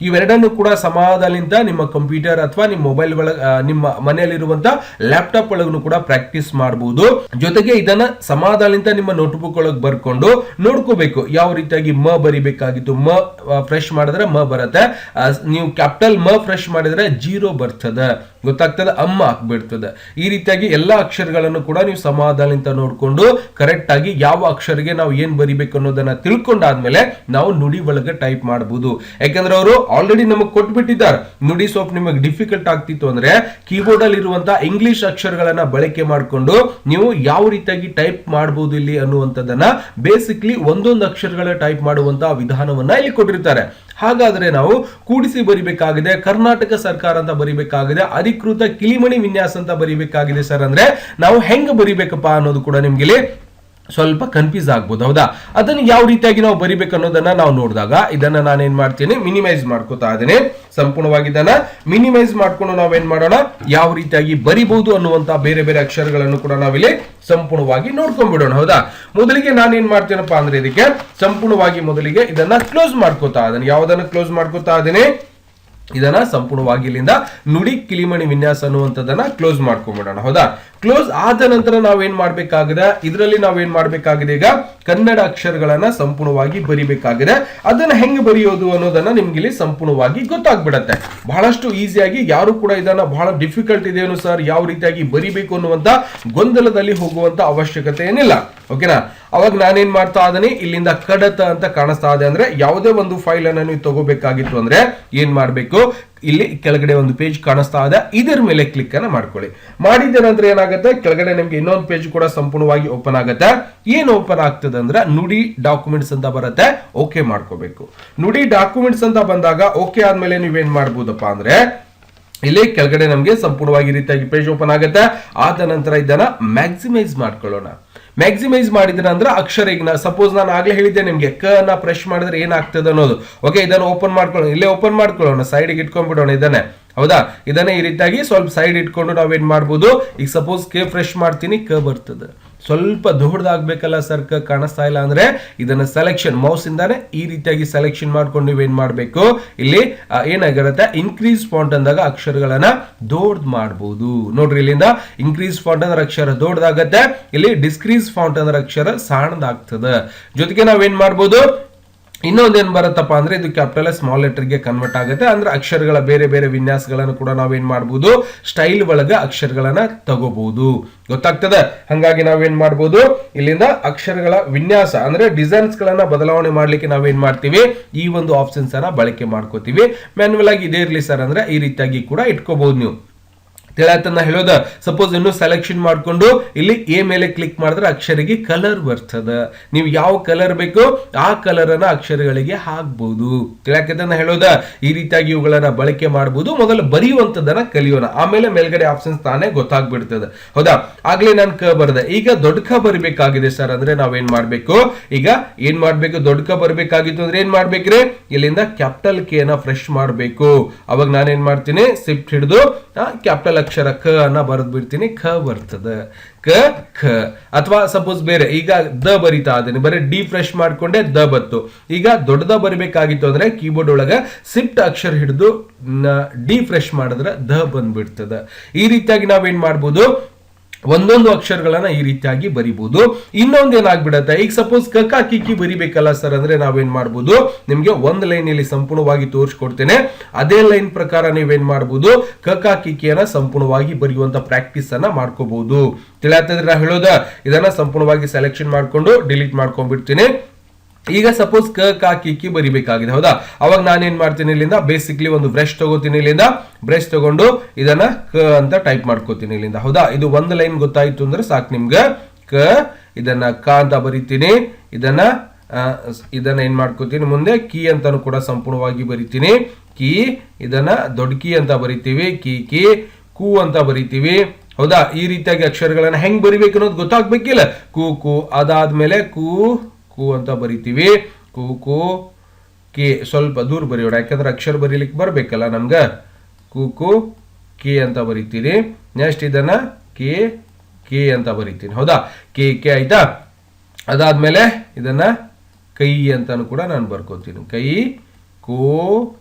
ಇವೆರಡನ್ನು ಕೂಡ ಸಮಾಧಾನದಿಂದ ನಿಮ್ಮ ಕಂಪ್ಯೂಟರ್ ಅಥವಾ ನಿಮ್ಮ ಮೊಬೈಲ್ ಒಳಗ ನಿಮ್ಮ ಮನೆಯಲ್ಲಿರುವಂತ ಲ್ಯಾಪ್ಟಾಪ್ ಒಳಗೂ ಕೂಡ ಪ್ರಾಕ್ಟೀಸ್ ಮಾಡಬಹುದು ಜೊತೆಗೆ ಇದನ್ನ ಸಮಾಧಾನದಿಂದ ನಿಮ್ಮ ನೋಟ್ಬುಕ್ ಒಳಗೆ ಬರ್ಕೊಂಡು ನೋಡ್ಕೋಬೇಕು. ಯಾವ ರೀತಿಯಾಗಿ ಮ ಬರಿಬೇಕಾಗಿತ್ತು. ಮ ಫ್ರೆಶ್ ಮಾಡಿದ್ರೆ ಮ ಬರುತ್ತೆ. ನೀವು ಕ್ಯಾಪಿಟಲ್ ಮ ಫ್ರೆಶ್ ಮಾಡಿದ್ರೆ ಜೀರೋ ಬರ್ತದೆ. ಗೊತ್ತಾಗ್ತದೆ ಅಮ್ಮ ಆಗ್ಬಿಡ್ತದೆ. ಈ ರೀತಿಯಾಗಿ ಎಲ್ಲ ಅಕ್ಷರಗಳನ್ನು ಕೂಡ ನೀವು ಸಮಾಧಾನದಿಂದ ನೋಡಿಕೊಂಡು ಕರೆಕ್ಟ್ ಆಗಿ ಯಾವ ಅಕ್ಷರಿಗೆ ನಾವು ಏನು ಬರಿಬೇಕು ಅನ್ನೋದನ್ನ ತಿಳ್ಕೊಂಡಾದ್ಮೇಲೆ ನಾವು ನುಡಿ ಒಳಗೆ ಟೈಪ್ ಮಾಡಬಹುದು ಯಾಕಂದ್ರೆ ಅವರು ಆಲ್ರೆಡಿ ನಮಗೆ ಕೊಟ್ಬಿಟ್ಟಿದ್ದಾರೆ. ನುಡಿ ಸ್ವಲ್ಪ ನಿಮಗೆ ಡಿಫಿಕಲ್ಟ್ ಆಗ್ತಿತ್ತು ಅಂದ್ರೆ ಕೀಬೋರ್ಡ್ ಅಲ್ಲಿ ಇರುವಂತಹ ಇಂಗ್ಲಿಷ್ ಅಕ್ಷರಗಳನ್ನ ಬಳಕೆ ಮಾಡಿಕೊಂಡು ನೀವು ಯಾವ ರೀತಿಯಾಗಿ ಟೈಪ್ ಮಾಡಬಹುದು ಇಲ್ಲಿ ಅನ್ನುವಂಥದ್ದನ್ನ ಬೇಸಿಕ್ಲಿ ಒಂದೊಂದು ಅಕ್ಷರಗಳ ಟೈಪ್ ಮಾಡುವಂತಹ ವಿಧಾನವನ್ನ ಇಲ್ಲಿ ಕೊಟ್ಟಿರ್ತಾರೆ. ಹಾಗಾದ್ರೆ ನಾವು ಕೂಡಿಸಿ ಬರಿಬೇಕಾಗಿದೆ, ಕರ್ನಾಟಕ ಸರ್ಕಾರ ಅಂತ ಬರಿಬೇಕಾಗಿದೆ, ಅಧಿಕೃತ ಕಿಲಿಮಣಿ ವಿನ್ಯಾಸ ಅಂತ ಬರಿಬೇಕಾಗಿದೆ ಸರ್. ಅಂದ್ರೆ ನಾವು ಹೆಂಗ್ ಬರಿಬೇಕಪ್ಪ ಅನ್ನೋದು ಕೂಡ ನಿಮ್ಗೆ ಇಲ್ಲಿ ಸ್ವಲ್ಪ ಕನ್ಫ್ಯೂಸ್ ಆಗ್ಬೋದು, ಹೌದಾ? ಅದನ್ನು ಯಾವ ರೀತಿಯಾಗಿ ನಾವು ಬರಿಬೇಕು ಅನ್ನೋದನ್ನ ನಾವು ನೋಡಿದಾಗ ಇದನ್ನ ನಾನೇನ್ ಮಾಡ್ತೀನಿ ಮಿನಿಮೈಸ್ ಮಾಡ್ಕೋತಾ ಇದ್ದೀನಿ. ಸಂಪೂರ್ಣವಾಗಿ ಇದನ್ನ ಮಿನಿಮೈಸ್ ಮಾಡ್ಕೊಂಡು ನಾವೇನ್ ಮಾಡೋಣ? ಯಾವ ರೀತಿಯಾಗಿ ಬರಿಬಹುದು ಅನ್ನುವಂತ ಬೇರೆ ಬೇರೆ ಅಕ್ಷರಗಳನ್ನು ಕೂಡ ನಾವಿಲ್ಲಿ ಸಂಪೂರ್ಣವಾಗಿ ನೋಡ್ಕೊಂಡ್ಬಿಡೋಣ, ಹೌದಾ? ಮೊದಲಿಗೆ ನಾನೇನ್ ಮಾಡ್ತೇನಪ್ಪ ಅಂದ್ರೆ ಇದಕ್ಕೆ ಸಂಪೂರ್ಣವಾಗಿ ಮೊದಲಿಗೆ ಇದನ್ನ ಕ್ಲೋಸ್ ಮಾಡ್ಕೋತಾ ಇದ್ದೀನಿ. ಯಾವ್ದನ್ನ ಕ್ಲೋಸ್ ಮಾಡ್ಕೋತಾ ಇದ್ದೀನಿ? ಇದನ್ನ ಸಂಪೂರ್ಣವಾಗಿ ಇಲ್ಲಿಂದ ನುಡಿ ಕಿಲಿಮಣಿ ವಿನ್ಯಾಸ ಅನ್ನುವಂಥದ್ದನ್ನ ಕ್ಲೋಸ್ ಮಾಡ್ಕೊಂಡ್ಬಿಡೋಣ ಹೌದಾ? ಕ್ಲೋಸ್ ಆದ ನಂತರ ನಾವೇನ್ ಮಾಡ್ಬೇಕಾಗಿದೆ? ಇದರಲ್ಲಿ ನಾವೇನ್ ಮಾಡ್ಬೇಕಾಗಿದೆ ಈಗ? ಕನ್ನಡ ಅಕ್ಷರಗಳನ್ನ ಸಂಪೂರ್ಣವಾಗಿ ಬರಿಬೇಕಾಗಿದೆ. ಅದನ್ನ ಹೆಂಗ್ ಬರೆಯೋದು ಅನ್ನೋದನ್ನ ನಿಮ್ಗೆ ಇಲ್ಲಿ ಸಂಪೂರ್ಣವಾಗಿ ಗೊತ್ತಾಗ್ಬಿಡತ್ತೆ. ಬಹಳಷ್ಟು ಈಸಿಯಾಗಿ ಯಾರು ಕೂಡ ಇದನ್ನ ಬಹಳ ಡಿಫಿಕಲ್ಟ್ ಇದೆಯೇನು ಸರ್, ಯಾವ ರೀತಿಯಾಗಿ ಬರಿಬೇಕು ಅನ್ನುವಂತ ಗೊಂದಲದಲ್ಲಿ ಹೋಗುವಂತ ಅವಶ್ಯಕತೆ ಏನಿಲ್ಲ ಓಕೆನಾ? ಅವಾಗ ನಾನೇನ್ ಮಾಡ್ತಾ ಇದ್ದೀನಿ ಇಲ್ಲಿಂದ ಕಡತ ಅಂತ ಕಾಣಿಸ್ತಾ ಇದೆ ಅಂದ್ರೆ ಯಾವುದೇ ಒಂದು ಫೈಲ್ ಅನ್ನ ನೀವು ತಗೋಬೇಕಾಗಿತ್ತು ಅಂದ್ರೆ ಏನ್ ಮಾಡ್ಬೇಕು? ಇಲ್ಲಿ ಕೆಳಗಡೆ ಒಂದು ಪೇಜ್ ಕಾಣಿಸ್ತಾ ಇದೆ. ಇದರ ಮೇಲೆ ಕ್ಲಿಕ್ ಅನ್ನ ಮಾಡ್ಕೊಳ್ಳಿ. ಮಾಡಿದ ನಂತರ ಏನಾಗುತ್ತೆ? ಕೆಳಗಡೆ ನಿಮ್ಗೆ ಇನ್ನೊಂದು ಪೇಜ್ ಕೂಡ ಸಂಪೂರ್ಣವಾಗಿ ಓಪನ್ ಆಗುತ್ತೆ. ಏನ್ ಓಪನ್ ಆಗ್ತದೆ ಅಂದ್ರೆ ನುಡಿ ಡಾಕ್ಯುಮೆಂಟ್ಸ್ ಅಂತ ಬರುತ್ತೆ. ಓಕೆ ಮಾಡ್ಕೋಬೇಕು. ನುಡಿ ಡಾಕ್ಯುಮೆಂಟ್ಸ್ ಅಂತ ಬಂದಾಗ ಓಕೆ ಆದ್ಮೇಲೆ ನೀವೇನ್ ಮಾಡ್ಬೋದಪ್ಪ ಅಂದ್ರೆ ಇಲ್ಲಿ ಕೆಳಗಡೆ ನಮಗೆ ಸಂಪೂರ್ಣವಾಗಿ ರೀತಿಯಾಗಿ ಪೇಜ್ ಓಪನ್ ಆಗುತ್ತೆ. ಆದ ನಂತರ ಇದನ್ನ ಮ್ಯಾಕ್ಸಿಮೈಸ್ ಮಾಡ್ಕೊಳ್ಳೋಣ. ಮ್ಯಾಕ್ಸಿಮೈಸ್ ಮಾಡಿದ್ರೆ ಅಂದ್ರೆ ಅಕ್ಷರ ಈಗ ಸಪೋಸ್ ನಾನು ಆಗ್ಲೇ ಹೇಳಿದ್ದೆ ನಿಮ್ಗೆ, ಕ ನ ಪ್ರೆಸ್ ಮಾಡಿದ್ರೆ ಏನಾಗ್ತದೆ ಅನ್ನೋದು. ಓಕೆ ಇದನ್ನ ಓಪನ್ ಮಾಡ್ಕೊಳ್ಳೋಣ. ಇಲ್ಲೇ ಓಪನ್ ಮಾಡ್ಕೊಳ್ಳೋಣ. ಸೈಡ್ಗೆ ಇಟ್ಕೊಂಡ್ಬಿಡೋಣ ಇದನ್ನೇ. ಹೌದಾ? ಇದನ್ನೇ ಈ ರೀತಿಯಾಗಿ ಸ್ವಲ್ಪ ಸೈಡ್ ಇಟ್ಕೊಂಡು ನಾವೇನ್ ಮಾಡ್ಬೋದು? ಈಗ ಸಪೋಸ್ ಕೆ ಫ್ರೆಶ್ ಮಾಡ್ತೀನಿ ಕ ಬರ್ತದೆ. ಸ್ವಲ್ಪ ದೊಡ್ಡದಾಗಬೇಕಲ್ಲ ಸರ್ಕ ಕಾಣಿಸ್ತಾ ಇಲ್ಲ ಅಂದ್ರೆ ಇದನ್ನ ಸೆಲೆಕ್ಷನ್ ಮೌಸ್ ಇಂದಾನೆ ಈ ರೀತಿಯಾಗಿ ಸೆಲೆಕ್ಷನ್ ಮಾಡ್ಕೊಂಡು ನೀವೇನ್ ಮಾಡ್ಬೇಕು? ಇಲ್ಲಿ ಏನಾಗಿರುತ್ತೆ? ಇನ್ಕ್ರೀಸ್ ಫಾಂಟ್ ಅಂದಾಗ ಅಕ್ಷರಗಳನ್ನ ದೊಡ್ಡ ಮಾಡಬಹುದು ನೋಡ್ರಿ ಇಲ್ಲಿಂದ ಇನ್ಕ್ರೀಸ್ ಫಾಂಟ್ ಅಂದ್ರೆ ಅಕ್ಷರ ದೊಡ್ಡದಾಗತ್ತೆ ಇಲ್ಲಿ ಡಿಸ್ಕ್ರೀಸ್ ಫಾಂಟ್ ಅಂದ್ರೆ ಅಕ್ಷರ ಸಣ್ಣದಾಗ್ತದೆ. ಜೊತೆಗೆ ನಾವೇನ್ ಮಾಡ್ಬೋದು? ಇನ್ನೊಂದೇನ್ ಬರುತ್ತಪ್ಪ ಅಂದ್ರೆ ಇದು ಕ್ಯಾಪಿಟಲ್ ಸ್ಮಾಲ್ ಲೆಟರ್ಗೆ ಕನ್ವರ್ಟ್ ಆಗುತ್ತೆ. ಅಂದ್ರೆ ಅಕ್ಷರಗಳ ಬೇರೆ ಬೇರೆ ವಿನ್ಯಾಸಗಳನ್ನು ಕೂಡ ನಾವೇನ್ ಮಾಡಬಹುದು ಸ್ಟೈಲ್ ಒಳಗ ಅಕ್ಷರಗಳನ್ನ ತಗೋಬಹುದು ಗೊತ್ತಾಗ್ತದೆ? ಹಂಗಾಗಿ ನಾವೇನ್ ಮಾಡಬಹುದು ಇಲ್ಲಿಂದ ಅಕ್ಷರಗಳ ವಿನ್ಯಾಸ ಅಂದ್ರೆ ಡಿಸೈನ್ಸ್ ಗಳನ್ನ ಬದಲಾವಣೆ ಮಾಡ್ಲಿಕ್ಕೆ ನಾವೇನ್ ಮಾಡ್ತೀವಿ? ಈ ಒಂದು ಆಪ್ಷನ್ಸ್ ಅನ್ನ ಬಳಕೆ ಮಾಡ್ಕೋತೀವಿ. ಮ್ಯಾನ್ಯಲ್ ಆಗಿ ಇದೇ ಇರ್ಲಿ ಸರ್ ಅಂದ್ರೆ ಈ ರೀತಿಯಾಗಿ ಕೂಡ ಇಟ್ಕೋಬಹುದು ನೀವು. ತಿಳತನ ಹೇಳೋದ. ಸಪೋಸ್ ಇನ್ನು ಸೆಲೆಕ್ಷನ್ ಮಾಡ್ಕೊಂಡು ಇಲ್ಲಿ ಎ ಮೇಲೆ ಕ್ಲಿಕ್ ಮಾಡಿದ್ರೆ ಅಕ್ಷರಿಗೆ ಕಲರ್ ಬರ್ತದ. ನೀವು ಯಾವ ಕಲರ್ ಬೇಕೋ ಆ ಕಲರ್ ಅನ್ನ ಅಕ್ಷರಗಳಿಗೆ ಹಾಕ್ಬಹುದು ತಿಳಕತನ ಹೇಳೋದ. ಈ ರೀತಿಯಾಗಿ ಇವುಗಳನ್ನ ಬಳಕೆ ಮಾಡಬಹುದು ಮೊದಲು ಬರೆಯುವಂತದನ್ನ ಕಲಿಯೋಣ. ಆಮೇಲೆ ಮೇಲ್ಗಡೆ ಆಪ್ಷನ್ಸ್ ತಾನೇ ಗೊತ್ತಾಗ್ಬಿಡ್ತದೆ. ಹೌದಾ? ಆಗ್ಲೇ ನಾನು ಕ ಬರದ. ಈಗ ದೊಡ್ಡ ಕ ಬರಬೇಕಾಗಿದೆ ಸರ್ ಅಂದ್ರೆ ನಾವೇನ್ ಮಾಡ್ಬೇಕು? ಈಗ ಏನ್ ಮಾಡ್ಬೇಕು? ದೊಡ್ಡ ಕ ಬರಬೇಕಾಗಿತ್ತು ಅಂದ್ರೆ ಏನ್ ಮಾಡ್ಬೇಕ್ರಿ? ಇಲ್ಲಿಂದ ಕ್ಯಾಪಿಟಲ್ ಕೆ ನ ಫ್ರೆಶ್ ಮಾಡಬೇಕು. ಅವಾಗ ನಾನೇನ್ ಮಾಡ್ತೀನಿ? ಸಿಫ್ಟ್ ಹಿಡಿದು ಕ್ಯಾಪಿಟಲ್ ಅಕ್ಷರ ಕ ಅನ್ನ ಬರೆದು ಬಿಡ್ತೀನಿ ಖ ಬರ್ತದೆ. ಕ, ಖ. ಅಥವಾ ಸಪೋಸ್ ಬೇರೆ, ಈಗ ದ ಬರಿತಾ ಇದೀನಿ ಬರೀ ಡಿ ಫ್ರೆಶ್ ಮಾಡ್ಕೊಂಡೆ ದ ಬತ್ತು. ಈಗ ದೊಡ್ಡದ ಬರಿಬೇಕಾಗಿತ್ತು ಅಂದ್ರೆ ಕೀಬೋರ್ಡ್ ಒಳಗ ಸಿಫ್ಟ್ ಅಕ್ಷರ ಹಿಡಿದು ಡಿ ಫ್ರೆಶ್ ಮಾಡಿದ್ರೆ ದ ಬಂದ್ಬಿಡ್ತದೆ. ಈ ರೀತಿಯಾಗಿ ನಾವೇನ್ ಮಾಡ್ಬೋದು? ಒಂದೊಂದು ಅಕ್ಷರಗಳನ್ನ ಈ ರೀತಿಯಾಗಿ ಬರಿಬಹುದು ಇನ್ನೊಂದು ಏನಾಗ್ಬಿಡತ್ತೆ? ಈಗ ಸಪೋಸ್ ಕಕ್ಕ, ಕಿಕ್ಕಿ ಬರಿಬೇಕಲ್ಲ ಸರ್ ಅಂದ್ರೆ ನಾವೇನ್ ಮಾಡ್ಬೋದು? ನಿಮ್ಗೆ ಒಂದ್ ಲೈನ್ ಇಲ್ಲಿ ಸಂಪೂರ್ಣವಾಗಿ ತೋರಿಸ್ಕೊಡ್ತೇನೆ. ಅದೇ ಲೈನ್ ಪ್ರಕಾರ ನೀವೇನ್ ಮಾಡ್ಬೋದು? ಕಕ್ಕ, ಕಿಕ್ಕಿಯನ್ನ ಸಂಪೂರ್ಣವಾಗಿ ಬರೆಯುವಂತ ಪ್ರಾಕ್ಟೀಸ್ ಅನ್ನ ಮಾಡ್ಕೋಬಹುದು ತಿಳಿಯತ್ತಿದ್ರೆ ನಾ ಹೇಳೋದ? ಇದನ್ನ ಸಂಪೂರ್ಣವಾಗಿ ಸೆಲೆಕ್ಷನ್ ಮಾಡ್ಕೊಂಡು ಡಿಲೀಟ್ ಮಾಡ್ಕೊಂಡ್ಬಿಡ್ತೀನಿ. ಈಗ ಸಪೋಸ್ ಕ, ಕಾ, ಕಿ ಬರಿಬೇಕಾಗಿದೆ. ಹೌದಾ? ಅವಾಗ ನಾನೇನ್ ಮಾಡ್ತೀನಿ ಇಲ್ಲಿಂದ? ಬೇಸಿಕ್ಲಿ ಒಂದು ಬ್ರಷ್ ತಗೋತೀನಿ ಇಲ್ಲಿಂದ. ಬ್ರಷ್ ತಗೊಂಡು ಇದನ್ನ ಕ ಅಂತ ಟೈಪ್ ಮಾಡ್ಕೋತೀನಿ ಇಲ್ಲಿಂದ. ಹೌದಾ? ಇದು ಒಂದು ಲೈನ್ ಗೊತ್ತಾಯ್ತು ಅಂದ್ರೆ ಸಾಕು ನಿಮ್ಗೆ. ಕ, ಇದನ್ನ ಕ ಅಂತ ಬರಿತೀನಿ. ಇದನ್ನ ಇದನ್ನ ಏನ್ ಮಾಡ್ಕೋತೀನಿ ಮುಂದೆ? ಕಿ ಅಂತಾನು ಕೂಡ ಸಂಪೂರ್ಣವಾಗಿ ಬರಿತೀನಿ. ಕಿ, ಇದನ್ನ ದೊಡ್ಡ ಕಿ ಅಂತ ಬರಿತೀವಿ. ಕಿ ಕಿ, ಕು ಅಂತ ಬರಿತೀವಿ. ಹೌದಾ? ಈ ರೀತಿಯಾಗಿ ಅಕ್ಷರಗಳನ್ನ ಹೆಂಗ್ ಬರಿಬೇಕು ಅನ್ನೋದು ಗೊತ್ತಾಗ್ಬೇಕಿಲ್ಲ. ಕು ಕು, ಅದಾದ್ಮೇಲೆ ಕು ಕು ಅಂತ ಬರಿತೀವಿ. ಕು ಕು, ಕೆ, ಸ್ವಲ್ಪ ದೂರ ಬರೆಯೋಣ. ಯಾಕಂದ್ರೆ ಅಕ್ಷರ ಬರೀಲಿಕ್ಕೆ ಬರಬೇಕಲ್ಲ ನಮ್ಗೆ. ಕು ಕು, ಕೆ ಅಂತ ಬರಿತೀನಿ ನೆಕ್ಸ್ಟ್ ಇದನ್ನ ಕೆ ಕೆ ಅಂತ ಬರಿತೀನಿ. ಹೌದಾ? ಕೆ ಕೆ ಆಯ್ತಾ? ಅದಾದ್ಮೇಲೆ ಇದನ್ನ ಕೈ ಅಂತಾನು ಕೂಡ ನಾನು ಬರ್ಕೋತೀನಿ. ಕೈ, ಕೋ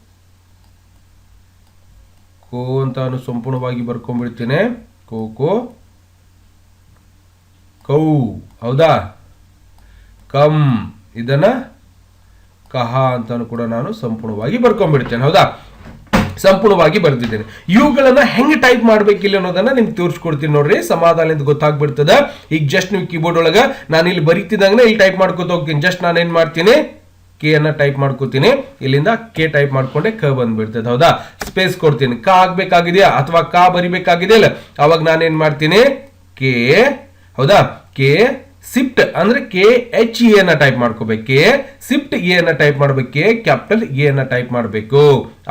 ಕೋ ಅಂತಾನು ಸಂಪೂರ್ಣವಾಗಿ ಬರ್ಕೊಂಡ್ಬಿಡ್ತೀನಿ. ಕೋ ಕೋ, ಕೌ. ಹೌದಾ? ಕಮ್ ಇದನ್ನ ಕಹ ಅಂತಾನು ಕೂಡ ನಾನು ಸಂಪೂರ್ಣವಾಗಿ ಬರ್ಕೊಂಡ್ಬಿಡ್ತೇನೆ ಹೌದಾ? ಸಂಪೂರ್ಣವಾಗಿ ಬರೆದಿದ್ದೇನೆ. ಇವುಗಳನ್ನ ಹೆಂಗೆ ಟೈಪ್ ಮಾಡ್ಬೇಕಿಲ್ಲ ಅನ್ನೋದನ್ನ ನಿಮ್ಗೆ ತೋರಿಸ್ಕೊಡ್ತೀನಿ ನೋಡ್ರಿ ಸಮಾಧಾನದಿಂದ ಗೊತ್ತಾಗ್ಬಿಡ್ತದ. ಈಗ ಜಸ್ಟ್ ನೀವು ಕೀಬೋರ್ಡ್ ಒಳಗ, ನಾನು ಇಲ್ಲಿ ಬರೀತಿದ್ದಂಗೆ ಇಲ್ಲಿ ಟೈಪ್ ಮಾಡ್ಕೊತ ಹೋಗ್ತೀನಿ. ಜಸ್ಟ್ ನಾನು ಏನು ಮಾಡ್ತೀನಿ? ಕೆ ಅನ್ನ ಟೈಪ್ ಮಾಡ್ಕೋತೀನಿ. ಇಲ್ಲಿಂದ ಕೆ ಟೈಪ್ ಮಾಡ್ಕೊಂಡೆ ಕ ಬಂದ್ಬಿಡ್ತದೆ, ಹೌದಾ? ಸ್ಪೇಸ್ ಕೊಡ್ತೀನಿ. ಕ ಆಗ್ಬೇಕಾಗಿದೆಯಾ? ಅಥವಾ ಕ ಬರಿಬೇಕಾಗಿದೆಯಲ್ಲ ಅವಾಗ ನಾನೇನ್ ಮಾಡ್ತೀನಿ? ಕೆ ಹೌದಾ? ಕೆ ಸಿಫ್ಟ್ ಅಂದ್ರೆ ಕೆ ಎಚ್ ಎ ಅನ್ನ ಟೈಪ್ ಮಾಡ್ಕೋಬೇಕೆ. ಸಿಫ್ಟ್ ಎ ಅನ್ನ ಟೈಪ್ ಮಾಡ್ಬೇಕೆ. ಕ್ಯಾಪಿಟಲ್ ಎ ಅನ್ನ ಟೈಪ್ ಮಾಡಬೇಕು.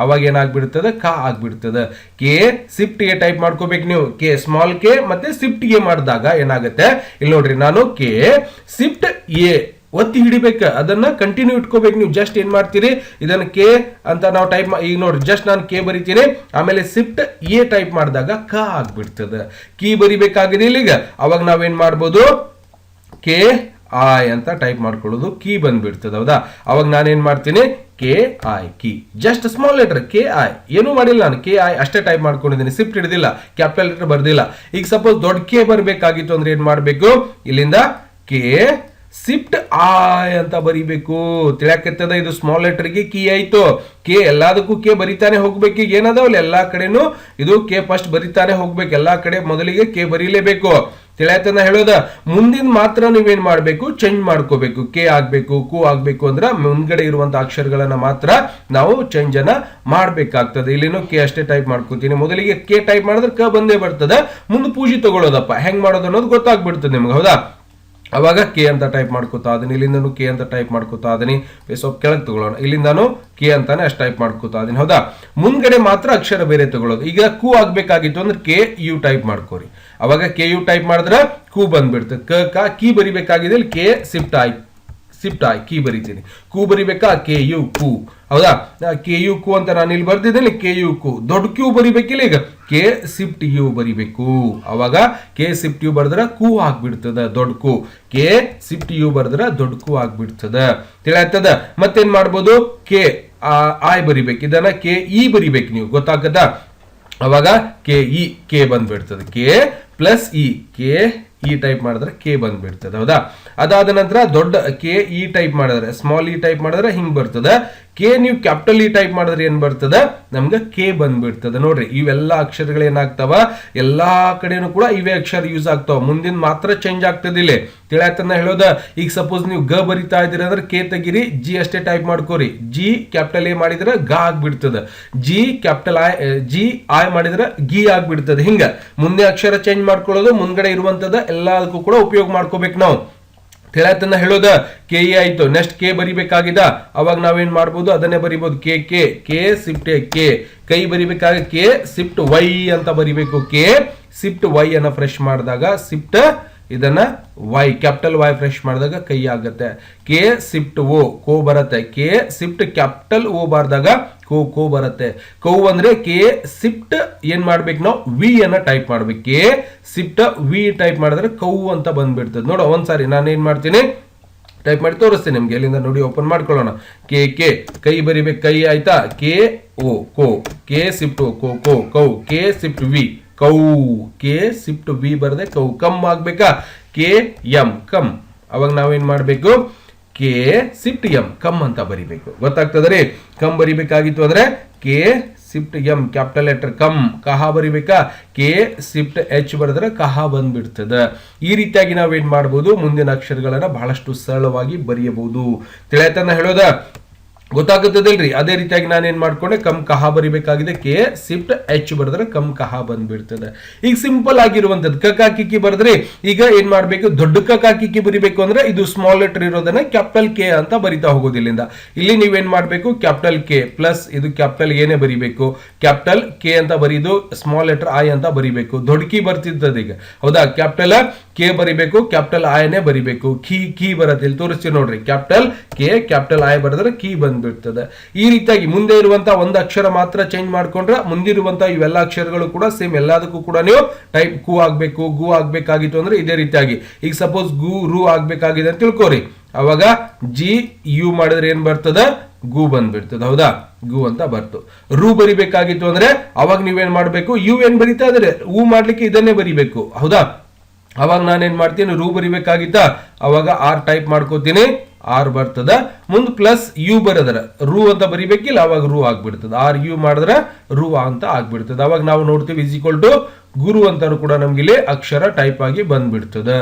ಅವಾಗ ಏನಾಗ್ಬಿಡ್ತದೆ? ಕ ಆಗ್ಬಿಡ್ತದೆ. ಕೆ ಸಿಫ್ಟ್ ಎ ಟೈಪ್ ಮಾಡ್ಕೋಬೇಕು ನೀವು. ಕೆ ಸ್ಮಾಲ್ ಕೆ ಮತ್ತೆ ಸಿಫ್ಟ್ ಎ ಮಾಡಿದಾಗ ಏನಾಗುತ್ತೆ? ಇಲ್ಲಿ ನೋಡ್ರಿ, ನಾನು ಕೆ ಸಿಫ್ಟ್ ಎ ಒತ್ತಿ ಹಿಡಿಬೇಕು. ಅದನ್ನ ಕಂಟಿನ್ಯೂ ಇಟ್ಕೋಬೇಕು ನೀವು. ಜಸ್ಟ್ ಏನ್ ಮಾಡ್ತೀರಿ? ಇದನ್ನ ಕೆ ಅಂತ ನಾವು ಟೈಪ್ ಈಗ ನೋಡ್ರಿ ಜಸ್ಟ್ ನಾನು ಕೆ ಬರಿತೀನಿ. ಆಮೇಲೆ ಸಿಫ್ಟ್ ಎ ಟೈಪ್ ಮಾಡಿದಾಗ ಕ ಆಗ್ಬಿಡ್ತದೆ. ಕೀ ಬರಿಬೇಕಾಗಿದೆ ಇಲ್ಲಿಗ. ಅವಾಗ ನಾವೇನ್ ಮಾಡ್ಬೋದು? ಕೆ ಐ ಅಂತ ಟೈಪ್ ಮಾಡ್ಕೊಳ್ಳೋದು ಕೀ ಬಂದ್ಬಿಡ್ತದೆ, ಹೌದಾ? ಅವಾಗ ನಾನೇನು ಮಾಡ್ತೀನಿ? K I Ki just small letter K I ಏನೂ ಮಾಡಿಲ್ಲ ನಾನು ಕೆ ಐ ಅಷ್ಟೇ ಟೈಪ್ ಮಾಡ್ಕೊಂಡಿದ್ದೀನಿ. ಸಿಫ್ಟ್ ಹಿಡಿದಿಲ್ಲ ಕ್ಯಾಪಿಟಲ್ ಲೆಟರ್ ಬರ್ದಿಲ್ಲ. ಈಗ ಸಪೋಸ್ ದೊಡ್ಡ ಕೆ ಬರಬೇಕಾಗಿತ್ತು ಅಂದ್ರೆ ಏನು ಮಾಡಬೇಕು? ಇಲ್ಲಿಂದ ಕೆ ಸಿಫ್ಟ್ ಆಯ್ ಅಂತ ಬರಿಬೇಕು. ತಿಳಿಯಾಕತ್ತದ ಇದು ಸ್ಮಾಲ್ ಲೆಟರ್ಗೆ ಕೀ ಆಯಿತು. ಕೆ ಎಲ್ಲದಕ್ಕೂ ಕೆ ಬರಿತಾನೆ ಹೋಗ್ಬೇಕು. ಏನದಾವಲ್ಲ ಎಲ್ಲಾ ಕಡೆನೂ? ಇದು ಕೆ ಫಸ್ಟ್ ಬರಿತಾನೆ ಹೋಗ್ಬೇಕು. ಎಲ್ಲಾ ಕಡೆ ಮೊದಲಿಗೆ ಕೆ ಬರೀಲೇಬೇಕು. ತಿಳಿಯತನ ಹೇಳೋದ, ಮುಂದಿನ ಮಾತ್ರ ನೀವೇನ್ ಮಾಡಬೇಕು? ಚೇಂಜ್ ಮಾಡ್ಕೋಬೇಕು. ಕೆ ಆಗ್ಬೇಕು, ಕು ಆಗ್ಬೇಕು ಅಂದ್ರೆ ಮುಂದ್ಗಡೆ ಇರುವಂತ ಅಕ್ಷರಗಳನ್ನ ಮಾತ್ರ ನಾವು ಚೇಂಜ್ ಅನ್ನ ಮಾಡ್ಬೇಕಾಗ್ತದೆ. ಇಲ್ಲಿನೂ ಕೆ ಅಷ್ಟೇ ಟೈಪ್ ಮಾಡ್ಕೋತೀನಿ. ಮೊದಲಿಗೆ ಕೆ ಟೈಪ್ ಮಾಡಿದ್ರೆ ಕ ಬಂದೇ ಬರ್ತದೆ. ಮುಂದೆ ಪೂಜಿ ತಗೊಳ್ಳೋದಪ್ಪ ಹೆಂಗ್ ಮಾಡೋದು ಅನ್ನೋದು ಗೊತ್ತಾಗ್ಬಿಡ್ತದೆ ನಿಮ್ಗೆ, ಹೌದಾ? ಅವಾಗ ಕೆ ಅಂತ ಟೈಪ್ ಮಾಡ್ಕೋತಾ ಇದೀನಿ, ಇಲ್ಲಿಂದನು ಕೆ ಅಂತ ಟೈಪ್ ಮಾಡ್ಕೋತಾ ಅದೀನಿ ಸ್ವಲ್ಪ ಕೆಳಗೆ ತಗೊಳ್ಳೋಣ. ಇಲ್ಲಿಂದಾನು ಕೆ ಅಂತಾನೆ ಅಷ್ಟು ಟೈಪ್ ಮಾಡ್ಕೋತಾ ಇದೀನಿ. ಹೌದಾ? ಮುಂದ್ಗಡೆ ಮಾತ್ರ ಅಕ್ಷರ ಬೇರೆ ತಗೊಳ್ಳೋದು. ಈಗ ಕೂ ಆಗ್ಬೇಕಾಗಿತ್ತು ಅಂದ್ರೆ ಕೆ, ಯು ಟೈಪ್ ಮಾಡ್ಕೋರಿ. ಅವಾಗ ಕೆ, ಯು ಟೈಪ್ ಮಾಡಿದ್ರೆ ಕೂ ಬಂದ್ಬಿಡ್ತು. ಕ ಕ ಬರಿಬೇಕಾಗಿದೆ. ಇಲ್ಲಿ K shift I shift I key ಬರಿತೀನಿ. ಕೂ ಬರಿಬೇಕಾ? ಕೆ ಯು ಕು ಹೌದಾ? ಕೆ ಯು ಕು ಅಂತ ನಾನು ಇಲ್ಲಿ ಬರ್ದಿದ್ದೇನೆ. ಕೆ ಯು ಕು ದೊಡ್ಡ ಕ್ಯೂ ಬರಿಬೇಕಿಲ್ಲ ಈಗ. ಕೆ ಸಿಫ್ಟ್ ಯು ಬರಿಬೇಕು. ಅವಾಗ ಕೆ ಸಿಫ್ಟ್ ಯು ಬರೆದ್ರೆ ಕೂ ಆಗ್ಬಿಡ್ತದ, ದೊಡ್ಡ ಕು ಕೆ ಸಿಫ್ಟ್ ಯು ಬರೆದ್ರೆ ದೊಡ್ಡ ಕು ಆಗ್ಬಿಡ್ತದ. ತಿಳಿಯಾಗ್ತದ ಮತ್ತೇನ್ ಮಾಡ್ಬೋದು? ಕೆ ಆಯ್ ಬರಿಬೇಕು. ಇದನ್ನ ಕೆ ಇ ಬರಿಬೇಕು ನೀವು. ಗೊತ್ತಾಗದ ಅವಾಗ ಕೆ ಇ ಕೆ ಬಂದ್ಬಿಡ್ತದೆ. K plus E K E type ಮಾಡಿದ್ರೆ ಕೆ ಬಂದ್ಬಿಡ್ತದೆ, ಹೌದಾ? ಅದಾದ ನಂತರ ದೊಡ್ಡ ಕೆ ಇ ಟೈಪ್ ಮಾಡಿದ್ರೆ ಸ್ಮಾಲ್ ಇ ಟೈಪ್ ಮಾಡಿದ್ರೆ ಹಿಂಗ್ ಬರ್ತದೆ. ಕೆ ನೀವು ಕ್ಯಾಪಿಟಲ್ ಇ ಟೈಪ್ ಮಾಡಿದ್ರೆ ಏನು ಬರ್ತದೆ? ನಮ್ಗೆ ಕೆ ಬಂದ್ಬಿಡ್ತದೆ. ನೋಡ್ರಿ, ಇವೆಲ್ಲ ಅಕ್ಷರಗಳು ಏನಾಗ್ತಾವ? ಎಲ್ಲಾ ಕಡೆನೂ ಕೂಡ ಇವೇ ಅಕ್ಷರ ಯೂಸ್ ಆಗ್ತಾವ. ಮುಂದಿನ ಮಾತ್ರ ಚೇಂಜ್ ಆಗ್ತದೆ ಇಲ್ಲಿ. ತಿಳಿಯಾತನ ಹೇಳೋದ, ಈಗ ಸಪೋಸ್ ನೀವು ಗ ಬರಿತಾ ಇದ್ರಿ ಅಂದ್ರೆ ಕೆ ತೆಗಿರಿ ಜಿ ಅಷ್ಟೇ ಟೈಪ್ ಮಾಡ್ಕೋರಿ. ಜಿ ಕ್ಯಾಪಿಟಲ್ ಎ ಮಾಡಿದ್ರೆ ಗ ಆಗ್ಬಿಡ್ತದೆ. G capital I G I ಮಾಡಿದ್ರೆ ಗಿ ಆಗ್ಬಿಡ್ತದೆ. ಹಿಂಗ, ಮುಂದೆ ಅಕ್ಷರ ಚೇಂಜ್ ಮಾಡ್ಕೊಳ್ಳೋದು, ಮುಂದ್ಗಡೆ ಇರುವಂತದ ಎಲ್ಲದಕ್ಕೂ ಕೂಡ ಉಪಯೋಗ ಮಾಡ್ಕೋಬೇಕು ನಾವು. ತಿಳಿಯತನ ಹೇಳೋದ ಕೆ ಎ ಆಯ್ತು. ನೆಕ್ಸ್ಟ್ ಕೆ ಬರಿಬೇಕಾಗಿದ. ಅವಾಗ ನಾವೇನ್ ಮಾಡ್ಬೋದು? ಅದನ್ನೇ ಬರಿಬೋದು. K K K shift K. ಕೈ ಬರಿಬೇಕಾಗ ಕೆ ಸಿಫ್ಟ್ ವೈ ಅಂತ ಬರಿಬೇಕು. ಕೆ ಸಿಫ್ಟ್ ವೈ ಅನ್ನ ಫ್ರೆಶ್ ಮಾಡಿದಾಗ ಸಿಫ್ಟ್ ಇದನ್ನ ವೈ ಕ್ಯಾಪಿಟಲ್ ವೈ ಫ್ರೆಶ್ ಮಾಡಿದಾಗ ಕೈ ಆಗುತ್ತೆ. ಕೆ ಸಿಫ್ಟ್ ಓ ಕೋ ಬರುತ್ತೆ. ಕೆ ಸಿಫ್ಟ್ ಕ್ಯಾಪಿಟಲ್ ಓ ಬಾರ್ದಾಗ ಕೋ ಕೋ ಬರುತ್ತೆ. ಕೌ ಅಂದ್ರೆ ಕೆ ಸಿಫ್ಟ್ ಏನ್ ಮಾಡ್ಬೇಕು ನಾವು? ವಿ ಅನ್ನ ಟೈಪ್ ಮಾಡ್ಬೇಕು. ಕೆ ಸಿಫ್ಟ್ ವಿ ಟೈಪ್ ಮಾಡಿದ್ರೆ ಕೌ ಅಂತ ಬಂದ್ಬಿಡ್ತದೆ. ನೋಡ, ಒಂದ್ಸಾರಿ ನಾನು ಏನ್ ಮಾಡ್ತೀನಿ? ಟೈಪ್ ಮಾಡಿ ತೋರಿಸ್ತೀನಿ ನಿಮ್ಗೆ. ಎಲ್ಲಿಂದ ನೋಡಿ ಓಪನ್ ಮಾಡ್ಕೊಳ್ಳೋಣ. ಕೆ ಕೆ ಕೈ ಬರಿಬೇಕು. ಕೈ ಆಯ್ತಾ? ಕೆ ಓ ಕೋ. ಕೆ ಸಿಫ್ಟ್ ಓ ಕೋ ಕೋ, ಕೌ. ಕೆ ಸಿಫ್ಟ್ ವಿ ಕೌ, ಕೆ ಸಿಫ್ಟ್ ಬಿ ಬರದೆ ಕೌ, ಕಮ್ ಆಗ್ಬೇಕಾ? ಕೆ, ಎಂ, ಕಮ್. ಅವಾಗ ನಾವೇನ್ ಮಾಡಬೇಕು? ಕೆ ಸಿಫ್ಟ್ ಎಂ, ಕಮ್ ಅಂತ ಬರಿಬೇಕು. ಗೊತ್ತಾಗ್ತದೆ ರೀ? ಕಮ್ ಬರಿಬೇಕಾಗಿತ್ತು ಅಂದ್ರೆ K shift M, capital letter come, ಕಹ ಬರಿಬೇಕಾ? ಕೆ ಸಿಫ್ಟ್ ಎಚ್ ಬರೆದ್ರೆ ಕಹ ಬಂದ್ಬಿಡ್ತದೆ. ಈ ರೀತಿಯಾಗಿ ನಾವೇನ್ ಮಾಡ್ಬೋದು? ಮುಂದಿನ ಅಕ್ಷರಗಳನ್ನ ಬಹಳಷ್ಟು ಸರಳವಾಗಿ ಬರೆಯಬಹುದು. ತಿಳಿಯತನ ಹೇಳೋದ? ಗೊತ್ತಾಗುತ್ತದಿಲ್ರಿ? ಅದೇ ರೀತಿಯಾಗಿ ನಾನು ಏನ್ ಮಾಡ್ಕೊಂಡೆ, ಕಮ್ ಕಹ ಬರಿಬೇಕಾಗಿದೆ, ಕೆ ಸಿಫ್ಟ್ ಎಚ್ ಬರೆದ್ರೆ ಕಮ್ ಕಹ ಬಂದ್ಬಿಡ್ತದೆ. ಈಗ ಸಿಂಪಲ್ ಆಗಿರುವಂತದ್ದು ಕಕ ಬರೆದ್ರಿ ಈಗ ಏನ್ ಮಾಡ್ಬೇಕು? ದೊಡ್ಡ ಕಕ ಬರಿಬೇಕು ಅಂದ್ರೆ ಇದು ಸ್ಮಾಲ್ ಲೆಟರ್ ಇರೋದನ್ನ ಕ್ಯಾಪಿಟಲ್ ಕೆ ಅಂತ ಬರಿತಾ ಹೋಗೋದಿಲ್ಲಿಂದ. ಇಲ್ಲಿ ನೀವೇನ್ ಮಾಡ್ಬೇಕು? ಕ್ಯಾಪಿಟಲ್ ಕೆ ಪ್ಲಸ್ ಇದು ಕ್ಯಾಪಿಟಲ್ ಏನೇ ಬರಿಬೇಕು. ಕ್ಯಾಪಿಟಲ್ ಕೆ ಅಂತ ಬರೀದು ಸ್ಮಾಲ್ ಲೆಟರ್ ಐ ಅಂತ ಬರಿಬೇಕು. ದೊಡ್ಡಕಿ ಬರ್ತಿದ್ದದ ಈಗ. ಹೌದಾ? ಕ್ಯಾಪಿಟಲ್ ಕೆ ಬರಿಬೇಕು ಕ್ಯಾಪಿಟಲ್ ಐನೇ ಬರಿಬೇಕು. ಕೀ ಕೀ ಇಲ್ಲಿ ತೋರಿಸ್ತೀವಿ ನೋಡ್ರಿ. ಕ್ಯಾಪಿಟಲ್ ಕೆ ಕ್ಯಾಪಿಟಲ್ ಐ ಬರೆದ್ರೆ ಕೀ ಬಂದ್ಬಿಡ್ತದೆ ಈ ರೀತಿಯಾಗಿ ಮುಂದೆ ಇರುವಂತ ಒಂದು ಅಕ್ಷರ ಮಾತ್ರ ಚೇಂಜ್ ಮಾಡಿಕೊಂಡ್ರೆ ಮುಂದಿರುವಂತಹ ಇವೆಲ್ಲ ಅಕ್ಷರಗಳು ಕೂಡ ಸೇಮ್ ಎಲ್ಲದಕ್ಕೂ ಕೂಡ ನೀವು ಟೈಪ್ ಕು ಆಗ್ಬೇಕು, ಗು ಆಗ್ಬೇಕಾಗಿತ್ತು ಅಂದ್ರೆ ಇದೇ ರೀತಿಯಾಗಿ. ಈಗ ಸಪೋಸ್ ಗು, ರು ಆಗ್ಬೇಕಾಗಿದೆ ಅಂತ ತಿಳ್ಕೊರಿ. ಅವಾಗ ಜಿ, ಯು ಮಾಡಿದ್ರೆ ಏನ್ ಬರ್ತದ? ಗು ಬಂದ್ಬಿಡ್ತದೆ. ಹೌದಾ? ಗು ಅಂತ ಬರ್ತು. ರು ಬರಿಬೇಕಾಗಿತ್ತು ಅಂದ್ರೆ ಅವಾಗ ನೀವೇನ್ ಮಾಡ್ಬೇಕು? ಯು ಏನ್ ಬರಿತಾ ಇದ್ರೆ ಹೂ ಮಾಡ್ಲಿಕ್ಕೆ ಇದನ್ನೇ ಬರಿಬೇಕು. ಹೌದಾ? ಅವಾಗ ನಾನೇನ್ ಮಾಡ್ತೀನಿ? ರು ಬರಿಬೇಕಾಗಿತ್ತ? ಅವಾಗ ಆರ್ ಟೈಪ್ ಮಾಡ್ಕೋತೀನಿ. ಆರ್ ಬರ್ತದ. ಮುಂದೆ ಪ್ಲಸ್ ಯು ಬರದ್ರ. ರು ಅಂತ ಬರಿಬೇಕಿಲ್ಲ, ಅವಾಗ ರೂ ಆಗ್ಬಿಡ್ತದ. ಆರ್ ಯು ಮಾಡಿದ್ರೆ ರೂ ಅಂತ ಆಗ್ಬಿಡ್ತದ. ಅವಾಗ ನಾವು ನೋಡ್ತೀವಿ ಇಸ್ ಈಕ್ವಲ್ ಟು ಗುರು ಅಂತಾನು ಕೂಡ ನಮ್ಗೆ ಇಲ್ಲಿ ಅಕ್ಷರ ಟೈಪ್ ಆಗಿ ಬಂದ್ಬಿಡ್ತದ.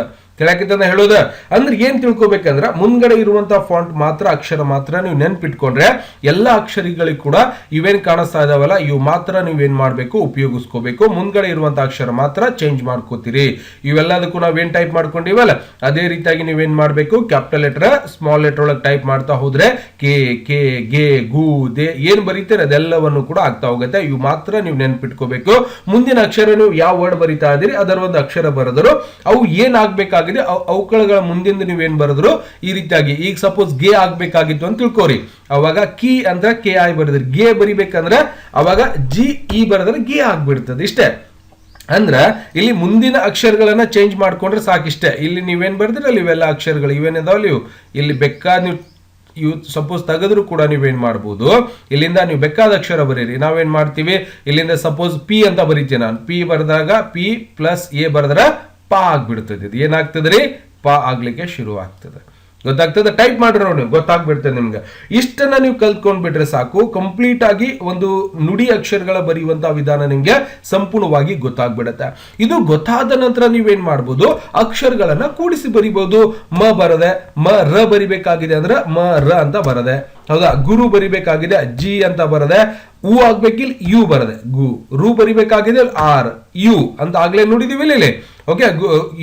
ತಿಳಕಿತನ ಹೇಳೋದ, ಅಂದ್ರೆ ಏನ್ ತಿಳ್ಕೊಬೇಕಂದ್ರ ಮುಂದ್ಗಡೆ ಇರುವಂತ ಫಾಂಟ್ ಮಾತ್ರ, ಅಕ್ಷರ ಮಾತ್ರ ನೀವು ನೆನ್ಪಿಟ್ಕೊಂಡ್ರೆ ಎಲ್ಲ ಅಕ್ಷರಗಳಿಗೆ ಕೂಡ ಇವೇನ್ ಕಾಣಿಸ್ತಾ ಇದಾವಲ್ಲ, ಇವು ಮಾತ್ರ ನೀವೇನ್ ಮಾಡ್ಬೇಕು, ಉಪಯೋಗಿಸ್ಕೋಬೇಕು. ಮುಂದ್ಗಡೆ ಇರುವಂತ ಅಕ್ಷರ ಮಾತ್ರ ಚೇಂಜ್ ಮಾಡ್ಕೋತೀರಿ. ಇವೆಲ್ಲದಕ್ಕೂ ನಾವೇನ್ ಟೈಪ್ ಮಾಡ್ಕೊಂಡಿವಲ್ಲ, ಅದೇ ರೀತಿಯಾಗಿ ನೀವೇನ್ ಮಾಡ್ಬೇಕು ಕ್ಯಾಪಿಟಲ್ ಲೆಟರ್ ಸ್ಮಾಲ್ ಲೆಟರ್ ಒಳಗೆ ಟೈಪ್ ಮಾಡ್ತಾ ಹೋದ್ರೆ ಕೆ ಕೆ, ಗೆ, ಗು, ದೇ, ಏನ್ ಬರೀತೀರ ಅದೆಲ್ಲವನ್ನು ಕೂಡ ಆಗ್ತಾ ಹೋಗುತ್ತೆ. ಇವು ಮಾತ್ರ ನೀವು ನೆನ್ಪಿಟ್ಕೋಬೇಕು. ಮುಂದಿನ ಅಕ್ಷರ ನೀವು ಯಾವ ವರ್ಡ್ ಬರಿತಾ ಇದ್ದೀರಿ, ಅದರ ಒಂದು ಅಕ್ಷರ ಬರೆದರು, ಅವು ಏನಾಗಬೇಕಾಗಿದೆ ಅವುಗಳ ಮುಂದಿಂದ ನೀವೇನು ಬರೆದ್ರು ಈ ರೀತಿಯಾಗಿ. ಈಗ ಸಪೋಸ್ಗೆ ಆಗಬೇಕಾಗಿತ್ತು ಅಂತ ತಿಳ್ಕೊರಿ. ಅವಾಗ ಕಿ ಅಂದ್ರೆ ಕೆ ಐ ಬರೆದ್ರಿ. ಗೆ ಬರಿಬೇಕಂದ್ರೆ ಅವಾಗ ಜಿ ಇ ಬರೆದ್ರೆ ಗೆ ಆಗ್ಬಿಡ್ತದೆ ಇಷ್ಟೇ. ಅಂದ್ರ ಇಲ್ಲಿ ಮುಂದಿನ ಅಕ್ಷರಗಳನ್ನ ಚೇಂಜ್ ಮಾಡ್ಕೊಂಡ್ರೆ ಸಾಕಿಷ್ಟೇ. ಇಲ್ಲಿ ನೀವೇನ್ ಬರ್ದಿರಲ್ಲ ಇವೆಲ್ಲ ಅಕ್ಷರಗಳು, ಇವೇನಿದಾವಲ್ಲ ಇವು? ಇಲ್ಲಿ ಬೆಕ್ಕ ನೀವು ಇವು ಸಪೋಸ್ ತೆಗೆದ್ರು ಕೂಡ ನೀವೇನ್ ಮಾಡ್ಬೋದು? ಇಲ್ಲಿಂದ ನೀವು ಬೇಕಾದ ಅಕ್ಷರ ಬರೀರಿ. ನಾವೇನ್ ಮಾಡ್ತೀವಿ? ಇಲ್ಲಿಂದ ಸಪೋಸ್ ಪಿ ಅಂತ ಬರೀತೀನಿ ನಾನು. ಪಿ ಬರೆದಾಗ ಪಿ ಪ್ಲಸ್ ಎ ಬರೆದ್ರ ಪಾ ಆಗ್ಬಿಡ್ತದೆ. ಇದು ಏನಾಗ್ತದೆ ಪಾ ಆಗ್ಲಿಕ್ಕೆ ಶುರು ಆಗ್ತದೆ ಗೊತ್ತಾಗ್ತದೆ? ಟೈಪ್ ಮಾಡ್ರಿ ನೋಡಿ, ಗೊತ್ತಾಗ್ಬಿಡ್ತದೆ ನಿಮ್ಗೆ. ಇಷ್ಟನ್ನ ನೀವು ಕಲ್ತ್ಕೊಂಡ್ಬಿಟ್ರೆ ಸಾಕು. ಕಂಪ್ಲೀಟ್ ಆಗಿ ಒಂದು ನುಡಿ ಅಕ್ಷರಗಳ ಬರೆಯುವಂತ ವಿಧಾನ ನಿಮ್ಗೆ ಸಂಪೂರ್ಣವಾಗಿ ಗೊತ್ತಾಗ್ಬಿಡತ್ತೆ. ಇದು ಗೊತ್ತಾದ ನಂತರ ನೀವೇನ್ ಮಾಡ್ಬೋದು? ಅಕ್ಷರಗಳನ್ನ ಕೂಡಿಸಿ ಬರಿಬಹುದು ಮ ಬರದೆ, ಮ ರ ಬರಿಬೇಕಾಗಿದೆ ಅಂದ್ರೆ ಮ, ರ ಅಂತ ಬರದೆ. ಹೌದಾ? ಗುರು ಬರಿಬೇಕಾಗಿದೆ, ಜಿ ಅಂತ ಬರದೆ. ಉ ಆಗ್ಬೇಕಿಲ್ಲ, ಯು ಬರದೆ. ಗು. ರು ಬರಿಬೇಕಾಗಿದೆ, ಆರ್. ಯು ಅಂತ ಆಗ್ಲೇ ನೋಡಿದೀವಿ ಇಲ್ಲಿ. ಓಕೆ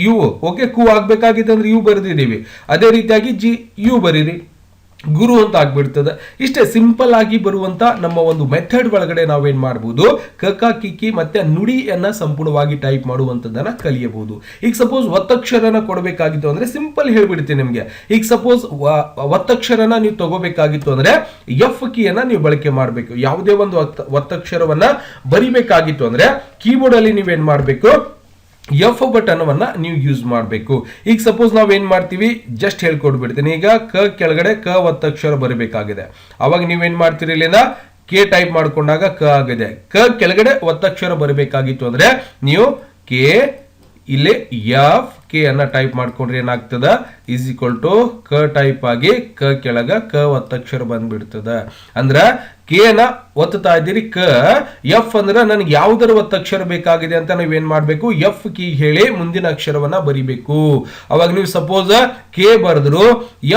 ಯು ಓಕೆ ಕು ಆಗಬೇಕಾಗಿದೆ ಅಂದ್ರೆ ಯು ಬರೆದಿದ್ದೀವಿ. ಅದೇ ರೀತಿಯಾಗಿ ಜಿ ಯು ಬರೀರಿ. ಗುರು ಅಂತ ಆಗ್ಬಿಡ್ತದೆ. ಇಷ್ಟೇ ಸಿಂಪಲ್ ಆಗಿ ಬರುವಂತ ನಮ್ಮ ಒಂದು ಮೆಥಡ್ ಒಳಗಡೆ ನಾವೇನ್ ಮಾಡ್ಬೋದು? ಕಕ ಕಿಕ್ಕಿ ಮತ್ತೆ ನುಡಿಯನ್ನ ಸಂಪೂರ್ಣವಾಗಿ ಟೈಪ್ ಮಾಡುವಂತದನ್ನ ಕಲಿಯಬಹುದು. ಈಗ ಸಪೋಸ್ ಒತ್ತಕ್ಷರನ ಕೊಡಬೇಕಾಗಿತ್ತು ಅಂದ್ರೆ ಸಿಂಪಲ್ ಹೇಳ್ಬಿಡ್ತೀನಿ ನಿಮ್ಗೆ. ಈಗ ಸಪೋಸ್ ಒತ್ತಕ್ಷರನ ನೀವು ತಗೋಬೇಕಾಗಿತ್ತು ಅಂದ್ರೆ ಎಫ್ ಕೀಯನ್ನ ನೀವು ಬಳಕೆ ಮಾಡಬೇಕು. ಯಾವುದೇ ಒಂದು ಒತ್ತ- ಒತ್ತಕ್ಷರವನ್ನ ಬರಿಬೇಕಾಗಿತ್ತು ಅಂದ್ರೆ ಕೀಬೋರ್ಡ್ ಅಲ್ಲಿ ನೀವೇನ್ ಮಾಡ್ಬೇಕು? ಎಫ್ ಬಟನ್ ಅನ್ನ ನೀವು ಯೂಸ್ ಮಾಡಬೇಕು. ಈಗ ಸಪೋಸ್ ನಾವು ಏನ್ ಮಾಡ್ತೀವಿ? ಜಸ್ಟ್ ಹೇಳ್ಕೊಡ್ಬಿಡ್ತೀನಿ. ಈಗ ಕ ಕೆಳಗಡೆ ಕ ಒತ್ತಕ್ಷರ ಬರಬೇಕಾಗಿದೆ. ಅವಾಗ ನೀವೇನು ಮಾಡ್ತೀರಿ ಇಲ್ಲಿಂದ? ಕೆ ಟೈಪ್ ಮಾಡ್ಕೊಂಡಾಗ ಕ ಆಗಿದೆ. ಕ ಕೆಳಗಡೆ ಒತ್ತಕ್ಷರ ಬರಬೇಕಾಗಿತ್ತು ಅಂದ್ರೆ, ನೀವು ಕೆ ಇಲ್ಲಿ ಎಫ್ ಕೆ ಅನ್ನ ಟೈಪ್ ಮಾಡ್ಕೊಂಡ್ರೆ ಏನಾಗ್ತದ? ಈಸ್ ಈಕ್ವಲ್ ಟು ಕ ಟೈಪ್ ಆಗಿ ಕ ಕೆಳಗ ಕ ಒತ್ತಕ್ಷರ ಬಂದ್ಬಿಡ್ತದ. ಅಂದ್ರ ಕೆ ನ ಒತ್ತುತ್ತಾ ಇದ್ದೀರಿ ಕ ಎಫ್ ಅಂದ್ರೆ ನನಗೆ ಯಾವ್ದರ ಒತ್ತಕ್ಷರ ಬೇಕಾಗಿದೆ ಅಂತ ನೀವೇನ್ ಮಾಡ್ಬೇಕು? ಎಫ್ ಕೀ ಹೇಳಿ ಮುಂದಿನ ಅಕ್ಷರವನ್ನ ಬರಿಬೇಕು. ಅವಾಗ ನೀವು ಸಪೋಸ್ ಕೆ ಬರೆದ್ರು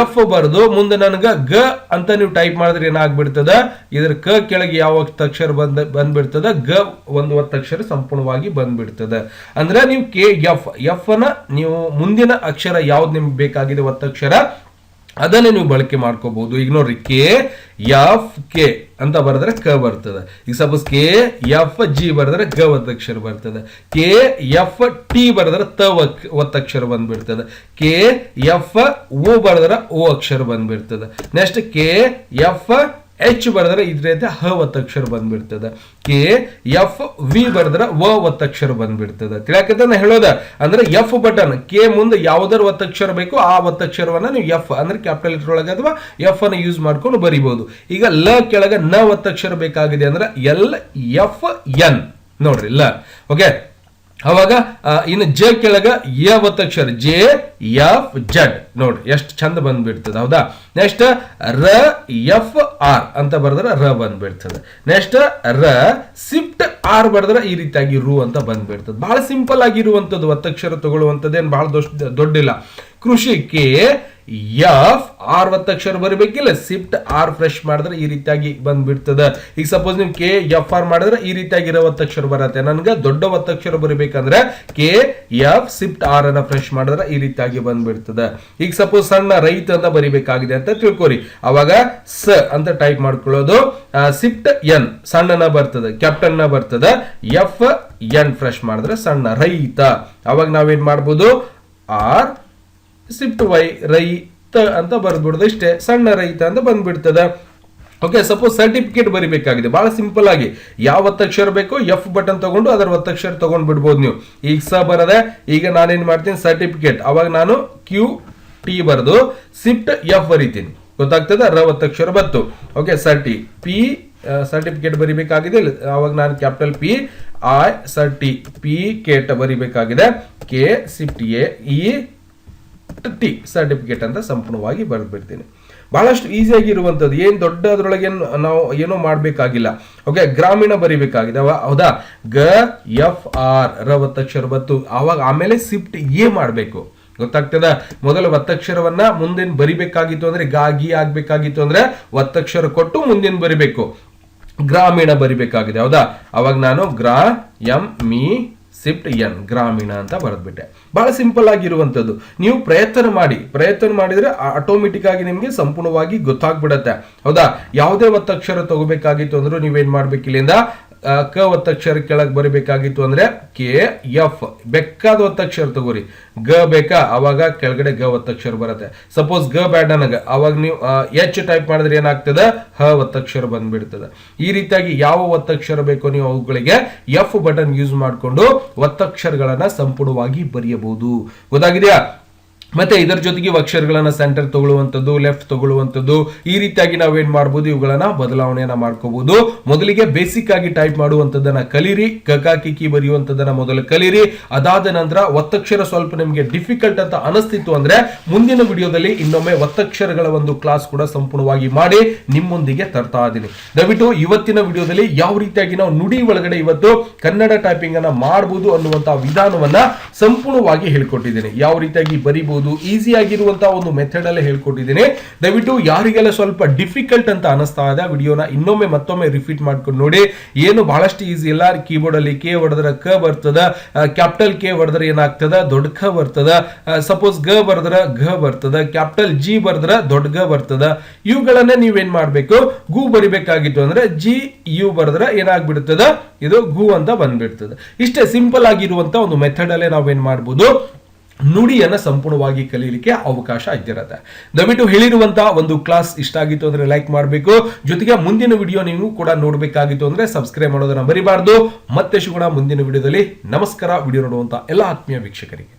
ಎಫ್ ಬರೆದು ಮುಂದೆ ನನಗ ಗ ಅಂತ ನೀವು ಟೈಪ್ ಮಾಡಿದ್ರೆ ಏನಾಗ್ಬಿಡ್ತದ? ಇದ್ರ ಕ ಕೆಳಗೆ ಯಾವ ಒತ್ತಕ್ಷರ ಬಂದ, ಬಂದ್ಬಿಡ್ತದ? ಗ ಒಂದು ಒತ್ತಕ್ಷರ ಸಂಪೂರ್ಣವಾಗಿ ಬಂದ್ಬಿಡ್ತದ. ಅಂದ್ರೆ ನೀವು ಕೆ ಎಫ್ ಎಫ್ನ ನೀವು ಮುಂದಿನ ಅಕ್ಷರ ಯಾವ್ದು ನಿಮ್ಗೆ ಬೇಕಾಗಿದೆ ಒತ್ತಕ್ಷರ ಅದನ್ನೇ ನೀವು ಬಳಕೆ ಮಾಡ್ಕೋಬಹುದು. ಈಗ ನೋಡ್ರಿ ಕೆ ಎಫ್ ಕೆ ಅಂತ ಬರೆದ್ರೆ ಕ ಬರ್ತದೆ. ಈಗ ಸಪೋಸ್ ಕೆ ಎಫ್ ಜಿ ಬರೆದ್ರೆ ಗ ಒತ್ತಕ್ಷರ ಬರ್ತದೆ. ಕೆ ಎಫ್ ಟಿ ಬರೆದ್ರೆ ತ ಒತ್ತಕ್ಷರ ಬಂದ್ಬಿಡ್ತದೆ. ಕೆ ಎಫ್ ಓ ಬರೆದ್ರೆ ಓ ಅಕ್ಷರ ಬಂದ್ಬಿಡ್ತದೆ. ನೆಕ್ಸ್ಟ್ ಕೆ ಎಫ್ ಎಚ್ ಬರೆದ್ರೆ ಇದ್ರೈತೆ ಹ ಒತ್ತಕ್ಷರ ಬಂದ್ಬಿಡ್ತದೆ. ಕೆ ಎಫ್ ವಿ ಬರೆದ್ರೆ ವ ಒತ್ತಕ್ಷರ ಬಂದ್ಬಿಡ್ತದೆ. ತಿಳಕತ್ತ ನಾ ಹೇಳೋದ? ಅಂದ್ರೆ ಎಫ್ ಬಟನ್ ಕೆ ಮುಂದೆ ಯಾವ್ದಾರು ಒತ್ತಕ್ಷರ ಬೇಕು, ಆ ಒತ್ತಕ್ಷರವನ್ನ ನೀವು ಎಫ್ ಅಂದ್ರೆ ಕ್ಯಾಪಿಟಲ್ ಲೆಟರ್ ಒಳಗೆ ಅಥವಾ ಎಫ್ ಅನ್ನು ಯೂಸ್ ಮಾಡ್ಕೊಂಡು ಬರಿಬಹುದು ಈಗ ಲ ಕೆಳಗೆ ನ ಒತ್ತಕ್ಷರ ಬೇಕಾಗಿದೆ ಅಂದ್ರೆ ಎಲ್ ಎಫ್ ಎನ್ ನೋಡ್ರಿ, ಲ. ಓಕೆ ಅವಾಗ ಇನ್ನು ಜೆ ಕೆಳಗ ಎ ಒತ್ತಕ್ಷರ ಜೆ, ಎಫ್, ಜಡ್. ನೋಡ್ರಿ, ಎಷ್ಟು ಚಂದ ಬಂದ್ಬಿಡ್ತದೆ, ಹೌದಾ? ನೆಕ್ಸ್ಟ್, ರ, ಎಫ್, ಆರ್ ಅಂತ ಬರೆದ್ರೆ ರ ಬಂದ್ಬಿಡ್ತದೆ. ನೆಕ್ಸ್ಟ್, ರ ಸಿಫ್ಟ್ ಆರ್ ಬರೆದ್ರೆ ಈ ರೀತಿಯಾಗಿ ರು ಅಂತ ಬಂದ್ಬಿಡ್ತದೆ. ಬಹಳ ಸಿಂಪಲ್ ಆಗಿರುವಂಥದ್ದು ಒತ್ತಕ್ಷರ ತಗೊಳ್ಳುವಂಥದ್ದೇನು ಬಹಳ ದೊಡ್ಡ ದೊಡ್ಡಿಲ್ಲ. ಕೃಷಿ ಕೆ ಎಫ್ ಆರ್ ಒತ್ತಕ್ಷರ ಬರಬೇಕಿಲ್ಲ. ಸಿಫ್ಟ್ ಆರ್ ಫ್ರೆಶ್ ಮಾಡಿದ್ರೆ ಈ ರೀತಿಯಾಗಿ ಬಂದ್ಬಿಡ್ತದೆ. ಈಗ ಸಪೋಸ್ ನೀವು ಕೆ ಎಫ್ ಆರ್ ಮಾಡಿದ್ರೆ ಈ ರೀತಿಯಾಗಿರೋ ಒತ್ತಕ್ಷರ ಬರತ್ತೆ. ನನ್ಗೆ ದೊಡ್ಡ ಒತ್ತಕ್ಷರ ಬರಬೇಕಂದ್ರೆ ಕೆ ಎಫ್ ಸಿಫ್ಟ್ ಆರ್ ಅನ್ನ ಫ್ರೆಶ್ ಮಾಡಿದ್ರೆ ಈ ರೀತಿಯಾಗಿ ಬಂದ್ಬಿಡ್ತದೆ. ಈಗ ಸಪೋಸ್ ಸಣ್ಣ ರೈತ ಅಂತ ಬರಿಬೇಕಾಗಿದೆ ಅಂತ ತಿಳ್ಕೊರಿ. ಅವಾಗ ಸ ಅಂತ ಟೈಪ್ ಮಾಡ್ಕೊಳ್ಳೋದು. ಸಿಫ್ಟ್ ಎನ್ ಸಣ್ಣನ ಬರ್ತದೆ ಕ್ಯಾಪ್ಟನ್ನ ಬರ್ತದೆ. ಎಫ್ ಎನ್ ಫ್ರೆಶ್ ಮಾಡಿದ್ರೆ ಸಣ್ಣ ರೈತ. ಅವಾಗ ನಾವೇನ್ ಮಾಡ್ಬೋದು? ಆರ್ ಸಿಫ್ಟ್ ವೈ ರೈತ ಅಂತ ಬರ್ಬಿಡ್ದು ಇಷ್ಟೇ ಸಣ್ಣ ರೈತ ಅಂತ ಬಂದ್ಬಿಡ್ತದೆ. ಓಕೆ ಸಪೋಸ್ ಸರ್ಟಿಫಿಕೇಟ್ ಬರಿಬೇಕಾಗಿದೆ. ಬಹಳ ಸಿಂಪಲ್ ಆಗಿ. ಯಾವ ಒತ್ತಕ್ಷರ ಬೇಕೋ ಎಫ್ ಬಟನ್ ತಗೊಂಡು ಅದರ ಒತ್ತಕ್ಷರ ತಗೊಂಡ್ ಬಿಡ್ಬೋದು ನೀವು. ಈಗ ಸ ಬರದೆ, ಈಗ ನಾನೇನ್ ಮಾಡ್ತೀನಿ? ಸರ್ಟಿಫಿಕೇಟ್ ಅವಾಗ ನಾನು ಕ್ಯೂ ಟಿ ಬರೆದು ಸಿಫ್ಟ್ ಎಫ್ ಬರಿತೀನಿ. ಗೊತ್ತಾಗ್ತದೆ? ರ ಒತ್ತಕ್ಷರ ಬತ್ತು. ಓಕೆ ಸರ್ಟಿ ಪಿ ಸರ್ಟಿಫಿಕೇಟ್ ಬರಿಬೇಕಾಗಿದೆ. ಅವಾಗ ನಾನು ಕ್ಯಾಪಿಟಲ್ ಪಿ ಐ ಸರ್ಟಿ ಪಿ ಟ ಬರಿಬೇಕಾಗಿದೆ. K shift A E T certificate ಅಂತ ಸಂಪೂರ್ಣವಾಗಿ ಬರೆದ್ಬಿಡ್ತೀನಿ. ಬಹಳಷ್ಟು ಈಸಿಯಾಗಿ ಇರುವಂಥದ್ದು ಏನು ದೊಡ್ಡ ಅದರೊಳಗೆ ನಾವು ಏನೋ ಮಾಡಬೇಕಾಗಿಲ್ಲ. ಓಕೆ ಗ್ರಾಮೀಣ ಬರಿಬೇಕಾಗಿದೆ. ಹೌದಾ? ಗ, ಎಫ್, ಆರ್, ರ ಒತ್ತಕ್ಷರ ಬತ್ತು. ಆವಾಗ ಆಮೇಲೆ ಸಿಫ್ಟ್ ಎ ಮಾಡಬೇಕು. ಗೊತ್ತಾಗ್ತದ? ಮೊದಲ ಒತ್ತಕ್ಷರವನ್ನ ಮುಂದಿನ ಬರಿಬೇಕಾಗಿತ್ತು ಅಂದ್ರೆ ಗಾಗಿ ಆಗ್ಬೇಕಾಗಿತ್ತು ಅಂದ್ರೆ ಒತ್ತಕ್ಷರ ಕೊಟ್ಟು ಮುಂದಿನ ಬರಿಬೇಕು? ಗ್ರಾಮೀಣ ಬರಿಬೇಕಾಗಿದೆ. ಹೌದಾ? ಅವಾಗ ನಾನು ಗ್ರಾ, ಎಂ, ಮೀ ಸಿಫ್ಟ್ ಎನ್, ಗ್ರಾಮೀಣ ಅಂತ ಬರೆದ್ಬಿಟ್ಟೆ. ಬಹಳ ಸಿಂಪಲ್ ಆಗಿರುವಂಥದ್ದು. ನೀವು ಪ್ರಯತ್ನ ಮಾಡಿ, ಪ್ರಯತ್ನ ಮಾಡಿದರೆ ಆಟೋಮೆಟಿಕ್ ಆಗಿ ನಿಮಗೆ ಸಂಪೂರ್ಣವಾಗಿ ಗೊತ್ತಾಗ್ಬಿಡತ್ತೆ. ಹೌದಾ? ಯಾವುದೇ ಒತ್ತಕ್ಷರ ತಗೋಬೇಕಾಗಿತ್ತು ಅಂದ್ರೂ ನೀವೇನು ಮಾಡ್ಬೇಕು ಇಲ್ಲಿಂದ ಕ ಒತ್ತಕ್ಷರ ಕೆಳಗೆ ಬರಿಬೇಕಾಗಿತ್ತು ಅಂದ್ರೆ ಕೆ, ಎಫ್. ಬೇಕಾದ ಒತ್ತಕ್ಷರ ತಗೋರಿ. ಗ ಬೇಕಾ? ಅವಾಗ ಕೆಳಗಡೆ ಗ ಒತ್ತಕ್ಷರ ಬರುತ್ತೆ. ಸಪೋಸ್ ಗ ಬ್ಯಾಡ್ ನನಗ. ಅವಾಗ ನೀವು ಎಚ್ ಟೈಪ್ ಮಾಡಿದ್ರೆ ಏನಾಗ್ತದೆ? ಹ ಒತ್ತಕ್ಷರ ಬಂದ್ಬಿಡ್ತದೆ. ಈ ರೀತಿಯಾಗಿ ಯಾವ ಒತ್ತಕ್ಷರ ಬೇಕೋ ನೀವು ಅವುಗಳಿಗೆ ಎಫ್ ಬಟನ್ ಯೂಸ್ ಮಾಡಿಕೊಂಡು ಒತ್ತಕ್ಷರಗಳನ್ನು ಸಂಪೂರ್ಣವಾಗಿ ಬರೆಯಬಹುದು. ಗೊತ್ತಾಗಿದೆಯಾ? ಮತ್ತೆ ಇದರ ಜೊತೆಗೆ ಅಕ್ಷರಗಳನ್ನ ಸೆಂಟರ್ ತಗೊಳ್ಳುವಂಥದ್ದು ಲೆಫ್ಟ್ ತಗೊಳ್ಳುವಂಥದ್ದು, ಈ ರೀತಿಯಾಗಿ ನಾವೇನ್ ಮಾಡ್ಬೋದು? ಇವುಗಳನ್ನ ಬದಲಾವಣೆಯನ್ನ ಮಾಡ್ಕೋಬಹುದು ಮೊದಲಿಗೆ ಬೇಸಿಕ್ ಆಗಿ ಟೈಪ್ ಮಾಡುವಂಥದ್ದನ್ನ ಕಲೀರಿ ಕಕಾಕಿಕಿ ಬರೆಯುವಂಥದ್ದನ್ನ ಮೊದಲು ಕಲೀರಿ. ಅದಾದ ನಂತರ ಒತ್ತಕ್ಷರ ಸ್ವಲ್ಪ ನಿಮಗೆ ಡಿಫಿಕಲ್ಟ್ ಅಂತ ಅನಿಸ್ತಿತ್ತು ಅಂದ್ರೆ ಮುಂದಿನ ವಿಡಿಯೋದಲ್ಲಿ ಇನ್ನೊಮ್ಮೆ ಒತ್ತಕ್ಷರಗಳ ಒಂದು ಕ್ಲಾಸ್ ಕೂಡ ಸಂಪೂರ್ಣವಾಗಿ ಮಾಡಿ ನಿಮ್ಮೊಂದಿಗೆ ತರ್ತಾ ಇದ್ದೀನಿ. ದಯವಿಟ್ಟು ಇವತ್ತಿನ ವಿಡಿಯೋದಲ್ಲಿ ಯಾವ ರೀತಿಯಾಗಿ ನಾವು ನುಡಿ ಒಳಗಡೆ ಇವತ್ತು ಕನ್ನಡ ಟೈಪಿಂಗ್ ಅನ್ನ ಮಾಡಬಹುದು ಅನ್ನುವಂತಹ ವಿಧಾನವನ್ನ ಸಂಪೂರ್ಣವಾಗಿ ಹೇಳ್ಕೊಟ್ಟಿದ್ದೀನಿ. ಯಾವ ರೀತಿಯಾಗಿ ಬರಿಬಹುದು ಈಸಿ ಆಗಿರುವಂತಹ ಒಂದು ಮೆಥಡ್ ಅಲ್ಲೇ ಹೇಳ್ಕೊಟ್ಟಿದ್ದೀನಿ. ದಯವಿಟ್ಟು ಯಾರಿಗೆಲ್ಲ ಸ್ವಲ್ಪ ಡಿಫಿಕಲ್ಟ್ ಅಂತ ಅನಿಸ್ತಾ ಇದೆ ವಿಡಿಯೋನ ಇನ್ನೊಮ್ಮೆ ಮತ್ತೊಮ್ಮೆ ರಿಪೀಟ್ ಮಾಡ್ಕೊಂಡು ನೋಡಿ. ಏನು ಬಹಳಷ್ಟು ಈಸಿ ಇಲ್ಲ ಕೀಬೋರ್ಡ್ ಅಲ್ಲಿ ಕೆ ಹೊಡೆದ್ರೆ ಕ ಬರ್ತದ ಕ್ಯಾಪಿಟಲ್ ಕೆ ಹೊಡೆದ್ರೆ ಏನಾಗ್ತದ, ದೊಡ್ಡ ಖ ಬರ್ತದ ಸಪೋಸ್ ಗ ಬರ್ದ್ರ ಘ ಬರ್ತದ ಕ್ಯಾಪಿಟಲ್ ಜಿ ಬರ್ದ್ರ ದೊಡ್ಡ ಗ ಬರ್ತದ. ಇವುಗಳನ್ನ ನೀವೇನ್ ಮಾಡ್ಬೇಕು? ಗು ಬರಿಬೇಕಾಗಿತ್ತು ಅಂದ್ರೆ ಜಿ ಯು ಬರ್ದ್ರ ಏನಾಗ್ಬಿಡ್ತದ? ಇದು ಗು ಅಂತ ಬಂದ್ಬಿಡ್ತದೆ. ಇಷ್ಟೇ ಸಿಂಪಲ್ ಆಗಿರುವಂತ ಒಂದು ಮೆಥಡ್ ಅಲ್ಲೇ ನಾವೇನ್ ಮಾಡ್ಬೋದು? ನುಡಿಯನ್ನ ಸಂಪೂರ್ಣವಾಗಿ ಕಲಿಯಲಿಕ್ಕೆ ಅವಕಾಶ ಇದ್ದಿರುತ್ತೆ. ದಯವಿಟ್ಟು ಹೇಳಿರುವಂತಹ ಒಂದು ಕ್ಲಾಸ್ ಇಷ್ಟ ಆಗಿತ್ತು ಅಂದ್ರೆ ಲೈಕ್ ಮಾಡಬೇಕು. ಜೊತೆಗೆ ಮುಂದಿನ ವಿಡಿಯೋ ನೀವು ಕೂಡ ನೋಡಬೇಕಾಗಿತ್ತು ಅಂದ್ರೆ ಸಬ್ಸ್ಕ್ರೈಬ್ ಮಾಡೋದನ್ನ ಮರಿಬಾರ್ದು. ಮತ್ತೆ ಶುಗುಣ ಮುಂದಿನ ವಿಡಿಯೋದಲ್ಲಿ ನಮಸ್ಕಾರ. ವಿಡಿಯೋ ನೋಡುವಂಥ ಎಲ್ಲ ಆತ್ಮೀಯ ವೀಕ್ಷಕರಿಗೆ.